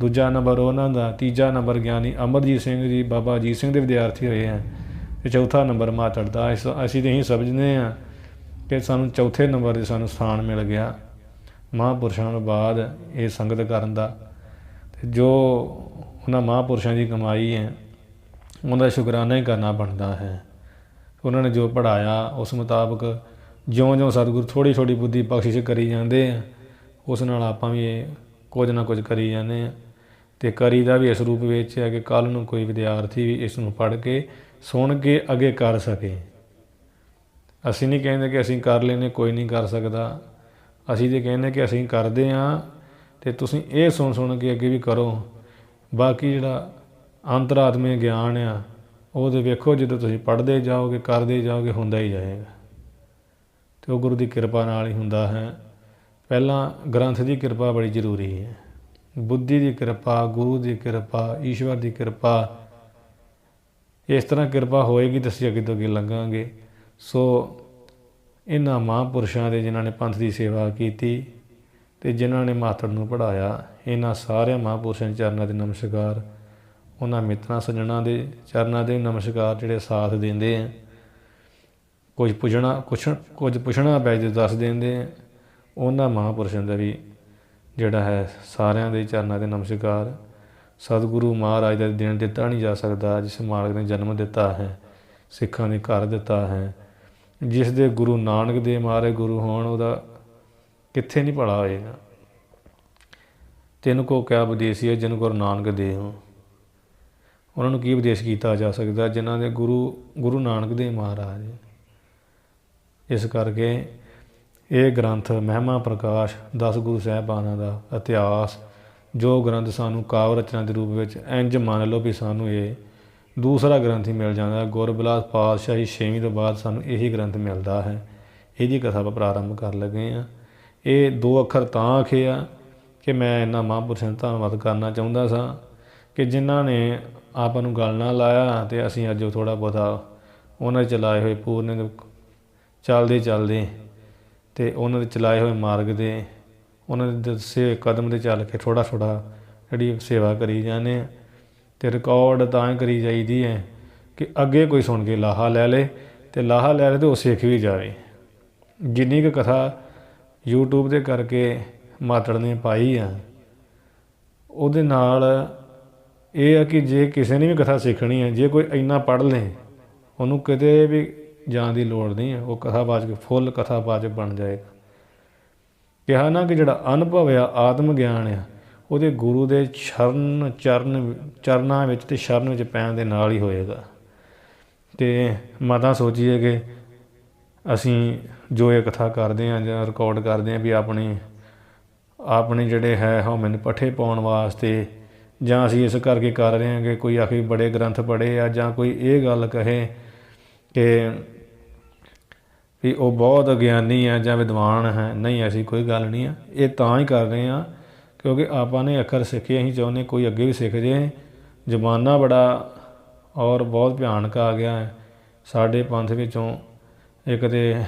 ਦੂਜਾ ਨੰਬਰ ਉਹਨਾਂ ਦਾ, ਤੀਜਾ ਨੰਬਰ ਗਿਆਨੀ ਅਮਰਜੀਤ ਸਿੰਘ ਜੀ, ਬਾਬਾ ਅਜੀਤ ਸਿੰਘ ਦੇ ਵਿਦਿਆਰਥੀ ਹੋਏ ਹੈ। ਤੇ ਚੌਥਾ ਨੰਬਰ ਮਾਤੜ ਦਾ, ਇਸ- ਅਸੀਂ ਤੇ ਇਹੀ ਸਮਝਦੇ ਹਾਂ ਕਿ ਸਾਨੂੰ ਚੌਥੇ ਨੰਬਰ ਤੇ ਸਾਨੂੰ ਸਥਾਨ ਮਿਲ ਗਿਆ। ਮਹਾਂਪੁਰਸ਼ਾਂ ਤੋਂ ਬਾਅਦ ਇਹ ਸੰਗਤ ਕਰਨ ਦਾ। ਤੇ ਜੋ ਉਹਨਾਂ ਮਹਾਂਪੁਰਸ਼ਾਂ ਦੀ ਕਮਾਈ ਹੈ, ਉਹਨਾਂ ਦਾ ਸ਼ੁਕਰਾਨਾ ਹੀ ਕਰਨਾ ਬਣਦਾ ਹੈ। ਉਹਨਾਂ ਨੇ ਜੋ ਪੜਾਇਆ ਉਸ ਮੁਤਾਬਕ ਜਿਉਂ-ਜਿਉਂ ਸਤਿਗੁਰ ਥੋੜੀ ਥੋੜੀ ਬੁੱਧੀ ਬਖਸ਼ਿਸ਼ ਕਰੀ ਜਾਂਦੇ ਆ, ਉਸ ਨਾਲ ਆਪਾਂ ਵੀ ਇਹ ਕੁਝ ਨਾ ਕੁਝ ਕਰੀ ਜਾਂਦੇ ਆ। ਤੇ ਕਰੀ ਦਾ ਵੀ ਇਸ ਰੂਪ ਵਿੱਚ ਹੈ ਕਿ ਕੱਲ ਨੂੰ ਕੋਈ ਵਿਦਿਆਰਥੀ ਵੀ ਇਸ ਨੂੰ ਪੜ੍ਹ ਕੇ, ਸੁਣ ਕੇ ਅੱਗੇ ਕਰ ਸਕੇ। ਅਸੀਂ ਨਹੀਂ ਕਹਿੰਦੇ ਕਿ ਅਸੀਂ ਕਰ ਲੈਨੇ ਕੋਈ ਨਹੀਂ ਕਰ ਸਕਦਾ। ਅਸੀਂ ਤੇ ਕਹਿੰਦੇ ਕਿ ਅਸੀਂ ਕਰਦੇ ਹਾਂ ਤੇ ਤੁਸੀਂ ਇਹ ਸੁਣ ਸੁਣ ਕੇ ਅੱਗੇ ਵੀ ਕਰੋ। ਬਾਕੀ ਜਿਹੜਾ ਅੰਤਰਾਤਮੇ ਗਿਆਨ ਆ, ਉਹ ਤੇ ਵੇਖੋ ਜਦੋਂ ਤੁਸੀਂ ਪੜ੍ਹਦੇ ਜਾਓਗੇ, ਕਰਦੇ ਜਾਓਗੇ, ਹੁੰਦਾ ਹੀ ਜਾਏਗਾ। ਤੇ ਉਹ ਗੁਰੂ ਦੀ ਕਿਰਪਾ ਨਾਲ ਹੀ ਹੁੰਦਾ ਹੈ। ਪਹਿਲਾਂ ਗ੍ਰੰਥ ਦੀ ਕਿਰਪਾ ਬੜੀ ਜ਼ਰੂਰੀ ਹੈ। ਬੁੱਧੀ ਦੀ ਕਿਰਪਾ, ਗੁਰੂ ਦੀ ਕਿਰਪਾ, ਈਸ਼ਵਰ ਦੀ ਕਿਰਪਾ, ਇਸ ਤਰ੍ਹਾਂ ਕਿਰਪਾ ਹੋਏਗੀ ਤਾਂ ਅਸੀਂ ਅੱਗੇ ਤੋਂ ਅੱਗੇ ਲੰਘਾਂਗੇ ਸੋ ਇਹਨਾਂ ਮਹਾਂਪੁਰਸ਼ਾਂ ਦੇ ਜਿਨ੍ਹਾਂ ਨੇ ਪੰਥ ਦੀ ਸੇਵਾ ਕੀਤੀ ਤੇ ਜਿਨ੍ਹਾਂ ਨੇ ਮਾਤੜ ਨੂੰ ਪੜਾਇਆ ਇਹਨਾਂ ਸਾਰਿਆਂ ਮਹਾਂਪੁਰਸ਼ਾਂ ਦੇ ਚਰਨਾਂ ਦੇ ਨਮਸਕਾਰ, ਉਹਨਾਂ ਮਿੱਤਰਾਂ ਸੱਜਣਾ ਦੇ ਚਰਨਾਂ ਦੇ ਨਮਸਕਾਰ ਜਿਹੜੇ ਸਾਥ ਦਿੰਦੇ ਆ। ਕੁਝ ਪੁੱਛਣਾ, ਕੁਛ, ਕੁਝ ਪੁੱਛਣਾ ਪੈ ਜੇ ਦੱਸ ਦਿੰਦੇ ਉਹਨਾਂ ਮਹਾਂਪੁਰਸ਼ਾਂ ਦਾ ਵੀ ਜਿਹੜਾ ਹੈ ਸਾਰਿਆਂ ਦੇ ਚਰਨਾਂ 'ਤੇ ਨਮਸਕਾਰ। ਸਤਿਗੁਰੂ ਮਹਾਰਾਜ ਦਾ ਦਿਨ ਦਿੱਤਾ ਨਹੀਂ ਜਾ ਸਕਦਾ, ਜਿਸ ਮਾਲਕ ਨੇ ਜਨਮ ਦਿੱਤਾ ਹੈ, ਸਿੱਖਾਂ ਨੇ ਘਰ ਦਿੱਤਾ ਹੈ। ਜਿਸ ਦੇ ਗੁਰੂ ਨਾਨਕ ਦੇ ਮਾਰੇ ਗੁਰੂ ਹੋਣ, ਉਹਦਾ ਕਿੱਥੇ ਨਹੀਂ ਭਲਾ ਹੋਏਗਾ? ਤਿੰਨ ਕੋ ਕਿਆ ਉਪਦੇਸੀ ਹੈ, ਜਿਨ ਗੁਰੂ ਨਾਨਕ ਦੇ ਹੋ ਉਹਨਾਂ ਨੂੰ ਕੀ ਉਪਦੇਸ਼ ਕੀਤਾ ਜਾ ਸਕਦਾ? ਜਿਨ੍ਹਾਂ ਦੇ ਗੁਰੂ ਗੁਰੂ ਨਾਨਕ ਦੇ ਮਹਾਰਾਜ ਇਸ ਕਰਕੇ ਇਹ ਗ੍ਰੰਥ ਮਹਿਮਾ ਪ੍ਰਕਾਸ਼, ਦਸ ਗੁਰੂ ਸਾਹਿਬਾਨਾਂ ਦਾ ਇਤਿਹਾਸ, ਜੋ ਗ੍ਰੰਥ ਸਾਨੂੰ ਕਾਵ ਰਚਨਾ ਦੇ ਰੂਪ ਵਿੱਚ ਇੰਜ ਮੰਨ ਲਓ ਵੀ ਸਾਨੂੰ ਇਹ ਦੂਸਰਾ ਗ੍ਰੰਥ ਹੀ ਮਿਲ ਜਾਂਦਾ ਗੁਰਬਿਲਾਸ ਪਾਤਸ਼ਾਹੀ ਛੇਵੀਂ ਤੋਂ ਬਾਅਦ ਸਾਨੂੰ ਇਹੀ ਗ੍ਰੰਥ ਮਿਲਦਾ ਹੈ। ਇਹਦੀ ਕਥਾ ਆਪਾਂ ਪ੍ਰਾਰੰਭ ਕਰ ਲੱਗੇ ਆ ਇਹ ਦੋ ਅੱਖਰ ਤਾਂ ਆਖੇ ਆ ਕਿ ਮੈਂ ਇਹਨਾਂ ਮਹਾਂਪੁਰਸ਼ਾਂ ਦਾ ਧੰਨਵਾਦ ਕਰਨਾ ਚਾਹੁੰਦਾ ਸਾਂ ਕਿ ਜਿਨ੍ਹਾਂ ਨੇ ਆਪਾਂ ਨੂੰ ਗੱਲ ਨਾ ਲਾਇਆ ਤੇ ਅਸੀਂ ਅੱਜ ਥੋੜਾ ਬਹੁਤਾ ਉਹਨਾਂ ਦੇ ਚਲਾਏ ਹੋਏ ਪੂਰਨ ਚੱਲਦੇ ਚੱਲਦੇ। ਤੇ ਉਹਨਾਂ ਦੇ ਚਲਾਏ ਹੋਏ ਮਾਰਗ ਦੇ, ਉਹਨਾਂ ਦੇ ਦੱਸੇ ਕਦਮ ਦੇ ਚੱਲ ਕੇ ਥੋੜਾ ਥੋੜਾ ਜਿਹੜੀ ਸੇਵਾ ਕਰੀ ਜਾਂਦੇ ਆ। ਤੇ ਰਿਕਾਰਡ ਤਾਂ ਹੀ ਕਰੀ ਜਾਈਦੀ ਹੈ ਕਿ ਅੱਗੇ ਕੋਈ ਸੁਣ ਕੇ ਲਾਹਾ ਲੈ ਲੇ ਤੇ ਲਾਹਾ ਲੈ ਲੈ ਤੇ ਉਹ ਸਿੱਖ ਵੀ ਜਾਵੇ। ਜਿੰਨੀ ਕੁ ਕਥਾ YouTube ਤੇ ਕਰਕੇ ਮਾਤੜ ਨੇ ਪਾਈ ਆ, ਉਹਦੇ ਨਾਲ ਇਹ ਆ ਕਿ ਜੇ ਕਿਸੇ ਨੇ ਵੀ ਕਥਾ ਸਿੱਖਣੀ ਹੈ ਜੇ ਕੋਈ ਇੰਨਾ ਪੜ੍ਹ ਲੇ, ਉਹਨੂੰ ਕਿਤੇ ਵੀ ਜਾਣ ਦੀ ਲੋੜ ਨਹੀਂ ਹੈ। ਉਹ ਕਥਾ ਬਾਚ ਕੇ ਫੁੱਲ ਕਥਾ ਬਾਚ ਬਣ ਜਾਏਗਾ। ਕਿਹਾ ਨਾ ਕਿ ਜਿਹੜਾ ਅਨੁਭਵ ਆ ਆਤਮ ਗਿਆਨ ਆ, ਉਹਦੇ ਗੁਰੂ ਦੇ ਸ਼ਰਨ, ਚਰਨ, ਚਰਨਾਂ ਵਿੱਚ ਤੇ ਸ਼ਰਨ ਵਿੱਚ ਪੈਣ ਦੇ ਨਾਲ ਹੀ ਹੋਏਗਾ। ਤੇ ਮਾਤਾ ਸੋਚੀਏ ਕਿ ਅਸੀਂ ਜੋ ਇਹ ਕਥਾ ਕਰਦੇ ਹਾਂ ਜਾਂ ਰਿਕਾਰਡ ਕਰਦੇ ਹਾਂ ਵੀ ਆਪਣੀ, ਆਪਣੇ ਜਿਹੜੇ ਹੈ ਹਉਮੈਨ ਪੱਠੇ ਪਾਉਣ ਵਾਸਤੇ ਜਾਂ ਅਸੀਂ ਇਸ ਕਰਕੇ ਕਰ ਰਹੇ ਹਾਂ ਕਿ ਕੋਈ ਆਖੇ ਬੜੇ ਗ੍ਰੰਥ ਪੜ੍ਹੇ ਆ ਜਾਂ ਕੋਈ ਇਹ ਗੱਲ ਕਹੇ ਕਿ ਵੀ ਉਹ ਬਹੁਤ ਗਿਆਨੀ ਹੈ ਜਾਂ ਵਿਦਵਾਨ ਹੈ। ਨਹੀਂ ਐਸੀ ਕੋਈ ਗੱਲ ਨਹੀਂ ਆ। ਇਹ ਤਾਂ ਹੀ ਕਰ ਰਹੇ ਆ, ਕਿਉਂਕਿ ਆਪਾਂ ਨੇ ਅੱਖਰ ਸਿੱਖੇ, ਅਸੀਂ ਚਾਹੁੰਦੇ ਕੋਈ ਅੱਗੇ ਵੀ ਸਿੱਖ ਜੇ। ਜ਼ਮਾਨਾ ਬੜਾ ਔਰ ਬਹੁਤ ਭਿਆਨਕ ਆ ਗਿਆ ਹੈ। ਸਾਡੇ ਪੰਥ ਵਿੱਚੋਂ ਇੱਕ ਤੇ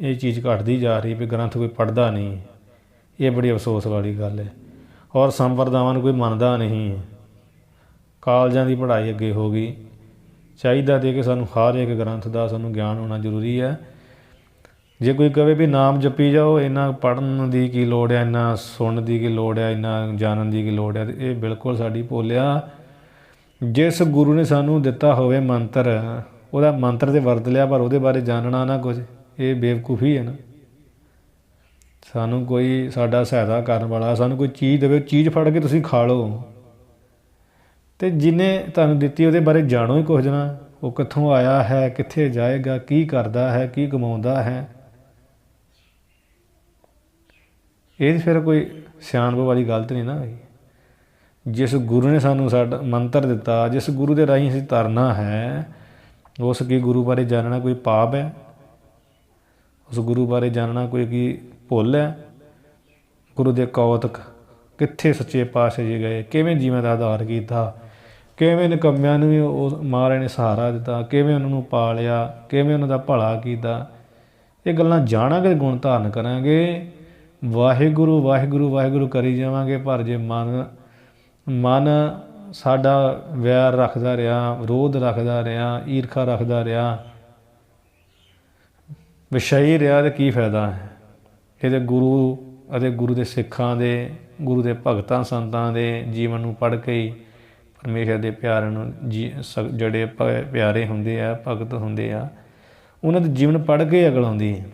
ਇਹ ਚੀਜ਼ ਘਟਦੀ ਜਾ ਰਹੀ ਵੀ ਗ੍ਰੰਥ ਕੋਈ ਪੜਦਾ ਨਹੀਂ। ਇਹ ਬੜੀ ਅਫਸੋਸ ਵਾਲੀ ਗੱਲ ਹੈ। ਔਰ ਸੰਪਰਦਾਵਾਂ ਨੂੰ ਕੋਈ ਮੰਨਦਾ ਨਹੀਂ। ਕਾਲਜਾਂ ਦੀ ਪੜ੍ਹਾਈ ਅੱਗੇ ਹੋ ਗਈ। ਚਾਹੀਦਾ ਤੇ ਕਿ ਸਾਨੂੰ ਹਰ ਇੱਕ ਗ੍ਰੰਥ ਦਾ ਸਾਨੂੰ ਗਿਆਨ ਹੋਣਾ ਜ਼ਰੂਰੀ ਹੈ। ਜੇ ਕੋਈ ਕਵੇ ਵੀ ਨਾਮ ਜਪੀ ਜਾਓ ਇਹਨਾਂ ਪੜਨ ਦੀ ਕੀ ਲੋੜ ਹੈ ਇੰਨਾ ਸੁਣਨ ਦੀ ਕੀ ਲੋੜ ਹੈ ਇੰਨਾ ਜਾਣਨ ਦੀ ਕੀ ਲੋੜ ਹੈ ਇਹ ਬਿਲਕੁਲ ਸਾਡੀ ਭੋਲਿਆ ਜਿਸ ਗੁਰੂ ਨੇ ਸਾਨੂੰ ਦਿੱਤਾ ਹੋਵੇ ਮੰਤਰ, ਉਹਦਾ ਮੰਤਰ ਤੇ ਵਰਤ ਲਿਆ, ਪਰ ਉਹਦੇ ਬਾਰੇ ਜਾਣਨਾ ਨਾ ਕੁਝ ਇਹ ਬੇਵਕੂਫੀ ਹੈ ਨਾ। ਸਾਨੂੰ ਕੋਈ ਸਾਡਾ ਸਹਾਇਤਾ ਕਰਨ ਵਾਲਾ, ਸਾਨੂੰ ਕੋਈ ਚੀਜ਼ ਦੇਵੇ ਚੀਜ਼ ਫੜ ਕੇ ਤੁਸੀਂ ਖਾ ਲਓ। ਤੇ ਜਿਨੇ ਤੁਹਾਨੂੰ ਦਿੱਤੀ, ਉਹਦੇ ਬਾਰੇ ਜਾਣੋ ਹੀ ਕੁਝ ਨਾ ਉਹ ਕਿੱਥੋਂ ਆਇਆ ਹੈ, ਕਿੱਥੇ ਜਾਏਗਾ, ਕੀ ਕਰਦਾ ਹੈ, ਕੀ ਕਮਾਉਂਦਾ ਹੈ। ਇਹ ਫਿਰ ਕੋਈ ਸਿਆਣਪ ਵਾਲੀ ਗਲਤ ਨਹੀਂ ਨਾ ਹੋਈ। ਜਿਸ ਗੁਰੂ ਨੇ ਸਾਨੂੰ ਸਾਡਾ, ਮੰਤਰ ਦਿੱਤਾ, ਜਿਸ ਗੁਰੂ ਦੇ ਰਾਹੀਂ ਅਸੀਂ ਤਰਨਾ ਹੈ, ਉਸ ਕੀ ਗੁਰੂ ਬਾਰੇ ਜਾਣਨਾ ਕੋਈ ਪਾਪ ਹੈ? ਉਸ ਗੁਰੂ ਬਾਰੇ ਜਾਣਨਾ ਕੋਈ ਕੀ ਭੁੱਲ ਹੈ? ਗੁਰੂ ਦੇ ਕੌਤਕ ਕਿੱਥੇ ਸੱਚੇ ਪਾਤਸ਼ਾਹ ਜੀ ਗਏ? ਕਿਵੇਂ ਜੀਵਨ ਦਾ ਆਧਾਰ ਕੀਤਾ? ਕਿਵੇਂ ਨਿਕੰਮਿਆਂ ਨੂੰ ਵੀ ਉਹ ਮਹਾਰਾਜ ਨੇ ਸਹਾਰਾ ਦਿੱਤਾ? ਕਿਵੇਂ ਉਹਨਾਂ ਨੂੰ ਪਾਲਿਆ? ਕਿਵੇਂ ਉਹਨਾਂ ਦਾ ਭਲਾ ਕੀਤਾ? ਇਹ ਗੱਲਾਂ ਜਾਣਾਂਗੇ, ਗੁਣ ਧਾਰਨ ਕਰਾਂਗੇ। ਵਾਹਿਗੁਰੂ ਵਾਹਿਗੁਰੂ ਵਾਹਿਗੁਰੂ ਕਰੀ ਜਾਵਾਂਗੇ, ਪਰ ਜੇ ਮਨ ਮਨ ਸਾਡਾ ਵੈਰ ਰੱਖਦਾ ਰਿਹਾ, ਵਿਰੋਧ ਰੱਖਦਾ ਰਿਹਾ, ਈਰਖਾ ਰੱਖਦਾ ਰਿਹਾ, ਵਿਸ਼ਈ ਰਿਹਾ ਤੇ ਕੀ ਫਾਇਦਾ ਹੈ? ਇਹਦੇ ਗੁਰੂ ਅਤੇ ਗੁਰੂ ਦੇ ਸਿੱਖਾਂ ਦੇ, ਗੁਰੂ ਦੇ ਭਗਤਾਂ, ਸੰਤਾਂ ਦੇ ਜੀਵਨ ਨੂੰ ਪੜ੍ਹ ਕੇ ਹੀ ਪਰਮੇਸ਼ਰ ਦੇ ਪਿਆਰ ਨੂੰ ਜੀ ਸ- ਜਿਹੜੇ ਪ- ਪਿਆਰੇ ਹੁੰਦੇ ਆ, ਭਗਤ ਹੁੰਦੇ ਆ, ਉਹਨਾਂ ਦੇ ਜੀਵਨ ਪੜ੍ਹ ਕੇ ਅਗਲ ਆਉਂਦੀ ਹੈ।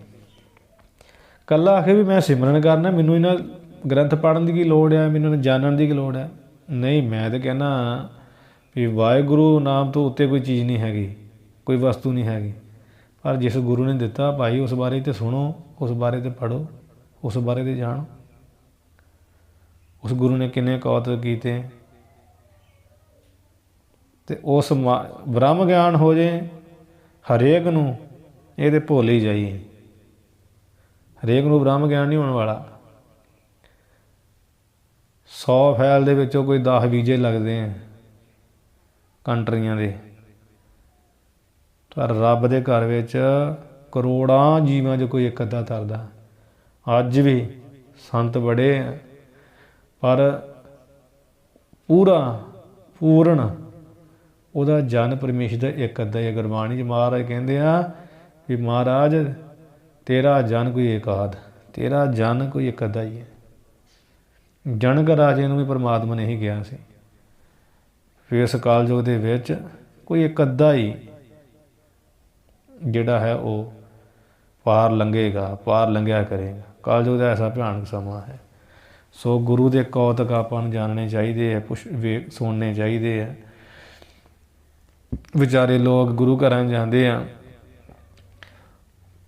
ਕੱਲਾ ਆਖੇ ਵੀ ਮੈਂ ਸਿਮਰਨ ਕਰਨਾ, ਮੈਨੂੰ ਇਹਨਾਂ ਗ੍ਰੰਥ ਪੜ੍ਹਨ ਦੀ ਕੀ ਲੋੜ ਹੈ ਮੈਨੂੰ ਇਹਨਾਂ ਜਾਣਨ ਦੀ ਕੀ ਲੋੜ ਹੈ ਨਹੀਂ, ਮੈਂ ਤਾਂ ਕਹਿੰਦਾ ਵੀ ਵਾਹਿਗੁਰੂ ਨਾਮ ਤੋਂ ਉੱਤੇ ਕੋਈ ਚੀਜ਼ ਨਹੀਂ ਹੈਗੀ, ਕੋਈ ਵਸਤੂ ਨਹੀਂ ਹੈਗੀ। ਪਰ ਜਿਸ ਗੁਰੂ ਨੇ ਦਿੱਤਾ, ਭਾਈ ਉਸ ਬਾਰੇ ਤੇ ਸੁਣੋ, ਉਸ ਬਾਰੇ ਤੇ ਪੜੋ ਉਸ ਬਾਰੇ ਤੇ ਜਾਣੋ। ਉਸ ਗੁਰੂ ਨੇ ਕਿੰਨੇ ਕੌਤਲ ਕੀਤੇ। ਤੇ ਉਸ ਬ੍ਰਹਮ ਗਿਆਨ ਹੋ ਜੇ ਹਰੇਕ ਨੂੰ ਇਹਦੇ ਭੁੱਲ ਹੀ ਜਾਈਏ। ਹਰੇਕ ਨੂੰ ਬ੍ਰਹਮ ਗਿਆਨ ਨਹੀਂ ਹੋਣ ਵਾਲਾ। 100 ਫੈਲ ਦੇ ਵਿੱਚੋਂ ਕੋਈ 10 ਵੀਜ਼ੇ ਲੱਗਦੇ ਆ ਕੰਟਰੀਆਂ ਦੇ। ਪਰ ਰੱਬ ਦੇ ਘਰ ਵਿੱਚ ਕਰੋੜਾਂ ਜੀਵਾਂ 'ਚ ਕੋਈ ਇੱਕ ਅੱਧਾ ਤਰਦਾ। ਅੱਜ ਵੀ ਸੰਤ ਬੜੇ ਆ, ਪਰ ਪੂਰਾ ਪੂਰਨ ਉਹਦਾ ਜਨ ਪਰਮੇਸ਼ਰ ਦਾ ਇੱਕ ਅੱਧਾ ਹੀ ਹੈ। ਗੁਰਬਾਣੀ ਚ ਮਹਾਰਾਜ ਕਹਿੰਦੇ ਆ ਵੀ ਮਹਾਰਾਜ ਤੇਰਾ ਜਨ ਕੋਈ ਇਕਾਦ ਤੇਰਾ ਜਨ ਕੋਈ ਇੱਕ ਅੱਧਾ ਹੀ। ਹੈ ਜਨਕ ਰਾਜੇ ਨੂੰ ਵੀ ਪਰਮਾਤਮਾ ਨੇ ਹੀ ਕਿਹਾ ਸੀ। ਫਿਰ ਇਸ ਕਾਲਯੁਗ ਦੇ ਵਿੱਚ ਕੋਈ ਇੱਕ ਅੱਧਾ ਹੀ ਜਿਹੜਾ ਹੈ ਉਹ ਪਾਰ ਲੰਘੇਗਾ, ਪਾਰ ਲੰਘਿਆ ਕਰੇਗਾ। ਕਾਲਯੁਗ ਦਾ ਐਸਾ ਭਿਆਨਕ ਸਮਾਂ ਹੈ। ਸੋ ਗੁਰੂ ਦੇ ਕੌਤਕ ਆਪਾਂ ਨੂੰ ਜਾਣਨੇ ਚਾਹੀਦੇ ਆ ਪੁੱਛ ਵੇ, ਸੁਣਨੇ ਚਾਹੀਦੇ ਆ ਵਿਚਾਰੇ ਲੋਕ ਗੁਰੂ ਘਰਾਂ ਜਾਂਦੇ ਆ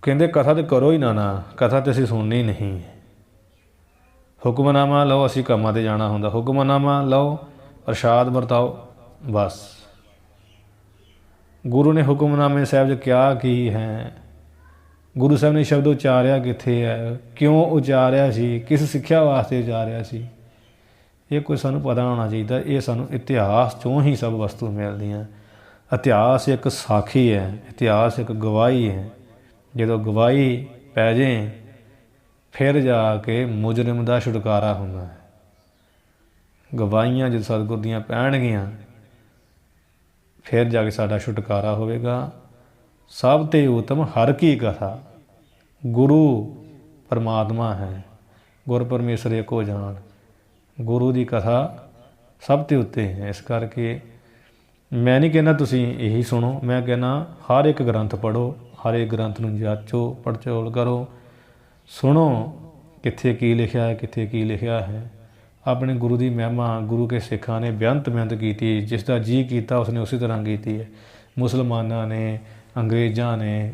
ਕਹਿੰਦੇ ਕਥਾ ਤੇ ਕਰੋ ਹੀ ਨਾ ਨਾ ਕਥਾ ਤੇ ਅਸੀਂ ਸੁਣਨੀ ਨਹੀਂ। ਹੁਕਮਨਾਮਾ ਲਓ, ਅਸੀਂ ਕੰਮਾਂ ਤੇ ਜਾਣਾ ਹੁੰਦਾ। ਹੁਕਮਨਾਮਾ ਲਓ, ਪ੍ਰਸ਼ਾਦ ਵਰਤਾਓ, ਬਸ। ਗੁਰੂ ਨੇ ਹੁਕਮਨਾਮੇ ਸਾਹਿਬ 'ਚ ਕਿਹਾ ਕੀ ਹੈ? ਗੁਰੂ ਸਾਹਿਬ ਨੇ ਸ਼ਬਦ ਉਚਾਰਿਆ ਕਿੱਥੇ ਹੈ? ਕਿਉਂ ਉਚਾਰਿਆ ਸੀ? ਕਿਸ ਸਿੱਖਿਆ ਵਾਸਤੇ ਉਚਾਰਿਆ ਸੀ? ਇਹ ਕੋਈ ਸਾਨੂੰ ਪਤਾ ਹੋਣਾ ਚਾਹੀਦਾ। ਇਹ ਸਾਨੂੰ ਇਤਿਹਾਸ ਚੋਂ ਹੀ ਸਭ ਵਸਤੂ ਮਿਲਦੀਆਂ। ਇਤਿਹਾਸ ਇੱਕ ਸਾਖੀ ਹੈ, ਇਤਿਹਾਸ ਇੱਕ ਗਵਾਹੀ ਹੈ। ਜਦੋਂ ਗਵਾਹੀ ਪੈ ਜੇ, ਫਿਰ ਜਾ ਕੇ ਮੁਜਰਮ ਦਾ ਛੁਟਕਾਰਾ ਹੁੰਦਾ ਹੈ। ਗਵਾਹੀਆਂ ਜਦ ਸਤਿਗੁਰ ਦੀਆਂ ਪੈਣਗੀਆਂ, ਫਿਰ ਜਾ ਕੇ ਸਾਡਾ ਛੁਟਕਾਰਾ ਹੋਵੇਗਾ। ਸਭ ਤੇ ਉਤਮ ਹਰ ਕੀ ਕਥਾ, ਗੁਰੂ ਪਰਮਾਤਮਾ ਹੈ। ਗੁਰ ਪਰਮੇਸ਼ਰ ਏਕੋ ਜਾਣ ਗੁਰੂ ਦੀ ਕਥਾ ਸਭ ਤੇ ਉੱਤੇ ਹੈ। ਇਸ ਕਰਕੇ ਮੈਂ ਨਹੀਂ ਕਹਿੰਦਾ ਤੁਸੀਂ ਇਹੀ ਸੁਣੋ, ਮੈਂ ਕਹਿੰਦਾ ਹਰ ਇੱਕ ਗ੍ਰੰਥ ਪੜੋ ਹਰ ਗ੍ਰੰਥ ਨੂੰ ਜਾਂਚੋ, ਪੜਚੋਲ ਕਰੋ। ਸੁਣੋ ਕਿੱਥੇ ਕੀ ਲਿਖਿਆ ਹੈ, ਕਿੱਥੇ ਕੀ ਲਿਖਿਆ ਹੈ। ਆਪਣੇ ਗੁਰੂ ਦੀ ਮਹਿਮਾ, ਗੁਰੂ ਕੇ ਸਿੱਖਾਂ ਨੇ ਬਿਆੰਤ ਮਿਹਨਤ ਕੀਤੀ, ਜਿਸ ਦਾ ਜੀ ਕੀਤਾ, ਉਸਨੇ ਉਸੇ ਤਰ੍ਹਾਂ ਕੀਤੀ ਹੈ। ਮੁਸਲਮਾਨਾਂ ਨੇ, ਅੰਗਰੇਜ਼ਾਂ ਨੇ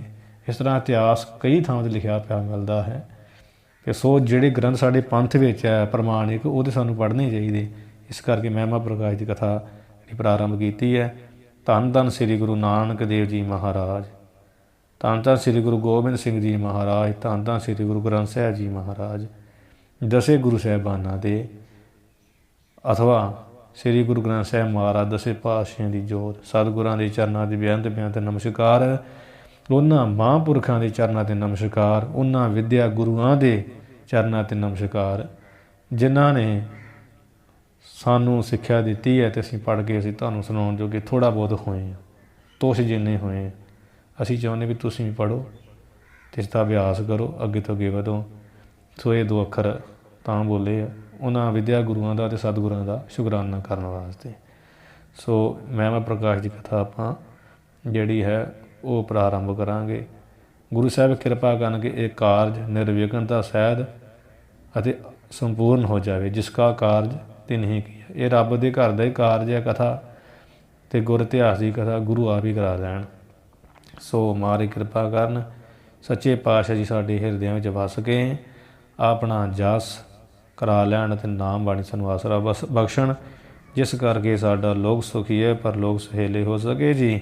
ਇਸ ਤਰ੍ਹਾਂ ਇਤਿਹਾਸ ਕਈ ਥਾਵਾਂ ਤੇ ਲਿਖਿਆ ਪਿਆ ਮਿਲਦਾ ਹੈ ਕਿ ਸੋ ਜਿਹੜੇ ਗ੍ਰੰਥ ਸਾਡੇ ਪੰਥ ਵਿੱਚ ਹੈ, ਪ੍ਰਮਾਣਿਕ, ਉਹ ਤੇ ਸਾਨੂੰ ਪੜ੍ਹਨੇ ਚਾਹੀਦੇ। ਇਸ ਕਰਕੇ ਮਹਿਮਾ ਪ੍ਰਕਾਸ਼ ਦੀ ਕਥਾ ਜਿਹੜੀ ਪ੍ਰਾਰੰਭ ਕੀਤੀ ਹੈ। ਧੰਨ ਧੰਨ ਸ੍ਰੀ ਗੁਰੂ ਨਾਨਕ ਦੇਵ ਜੀ ਮਹਾਰਾਜ। ਧੰਨ ਧੰਨ ਸ੍ਰੀ ਗੁਰੂ ਗੋਬਿੰਦ ਸਿੰਘ ਜੀ ਮਹਾਰਾਜ ਧੰਨ ਧੰਨ ਸ੍ਰੀ ਗੁਰੂ ਗ੍ਰੰਥ ਸਾਹਿਬ ਜੀ ਮਹਾਰਾਜ ਦਸੇ ਗੁਰੂ ਸਾਹਿਬਾਨਾਂ ਦੇ ਅਥਵਾ ਸ੍ਰੀ ਗੁਰੂ ਗ੍ਰੰਥ ਸਾਹਿਬ ਮਹਾਰਾਜ ਦਸੇ ਪਾਤਸ਼ਾਹਾਂ ਦੀ ਜੋਤ, ਸਤਿਗੁਰਾਂ ਦੇ ਚਰਨਾਂ ਦੇ ਬੇਅੰਤ ਬੇਅੰਤ ਨਮਸਕਾਰ ਉਹਨਾਂ ਮਹਾਂਪੁਰਖਾਂ ਦੇ ਚਰਨਾਂ ਤੇ ਨਮਸਕਾਰ, ਉਹਨਾਂ ਵਿਦਿਆ ਗੁਰੂਆਂ ਦੇ ਚਰਨਾਂ ਤੇ ਨਮਸਕਾਰ, ਜਿਨ੍ਹਾਂ ਨੇ ਸਾਨੂੰ ਸਿੱਖਿਆ ਦਿੱਤੀ ਹੈ ਤੇ ਅਸੀਂ ਪੜ੍ਹ ਕੇ ਅਸੀਂ ਤੁਹਾਨੂੰ ਸੁਣਾਉਣ ਜੋਗੇ ਥੋੜਾ ਬਹੁਤ ਹੋਏ ਹਾਂ, ਤੋਸ਼ ਜਿੰਨੇ ਹੋਏ ਹਾਂ। ਅਸੀਂ ਚਾਹੁੰਦੇ ਵੀ ਤੁਸੀਂ ਵੀ ਪੜੋ ਤੇ ਇਸ ਦਾ ਅਭਿਆਸ ਕਰੋ, ਅੱਗੇ ਤੋਂ ਅੱਗੇ ਵਧੋ। ਸੋ ਇਹ ਦੋ ਅੱਖਰ ਤਾਂ ਬੋਲੇ ਆ। ਉਹਨਾਂ ਵਿਦਿਆ ਗੁਰੂਆਂ ਦਾ ਤੇ ਸਤਿਗੁਰਾਂ ਦਾ ਸ਼ੁਕਰਾਨਾ ਕਰਨ ਵਾਸਤੇ। ਸੋ ਮੈਂ ਮੈਂ ਪ੍ਰਕਾਸ਼ ਦੀ ਕਥਾ ਆਪਾਂ ਜਿਹੜੀ ਹੈ ਉਹ ਪ੍ਰਾਰੰਭ ਕਰਾਂਗੇ। ਗੁਰੂ ਸਾਹਿਬ ਕਿਰਪਾ ਕਰਨਗੇ ਇਹ ਕਾਰਜ ਨਿਰਵਿਘਨਤਾ ਸਹਿਤ ਅਤੇ ਸੰਪੂਰਨ ਹੋ ਜਾਵੇ, ਜਿਸ ਕਾ ਕਾਰਜ ਤੇ ਨਹੀਂ ਕੀਆ। ਇਹ ਰੱਬ ਦੇ ਘਰ ਦਾ ਹੀ ਕਾਰਜ ਹੈ ਕਥਾ ਤੇ ਗੁਰ ਇਤਿਹਾਸ ਦੀ ਕਥਾ ਗੁਰੂ ਆਪ ਹੀ ਕਰਾ ਲੈਣ। ਸੋ ਮਾਰੀ ਕਿਰਪਾ ਕਰਨ। ਸੱਚੇ ਪਾਤਸ਼ਾਹ ਜੀ ਸਾਡੇ ਹਿਰਦਿਆਂ ਵਿੱਚ ਵਸ ਕੇ ਆਪਣਾ ਜਸ ਕਰਾ ਲੈਣ ਤੇ ਨਾਮ ਬਾਣੀ ਸਾਨੂੰ ਆਸਰਾ ਬਸ ਬਖਸ਼ਣ। ਜਿਸ ਕਰਕੇ ਸਾਡਾ ਲੋਕ ਸੁਖੀ ਹੈ, ਪਰ ਲੋਕ ਸੁਹੇਲੇ ਹੋ ਸਕੇ ਜੀ।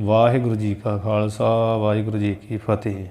ਵਾਹਿਗੁਰੂ ਜੀ ਕਾ ਖਾਲਸਾ, ਵਾਹਿਗੁਰੂ ਜੀ ਕੀ ਫਤਿਹ।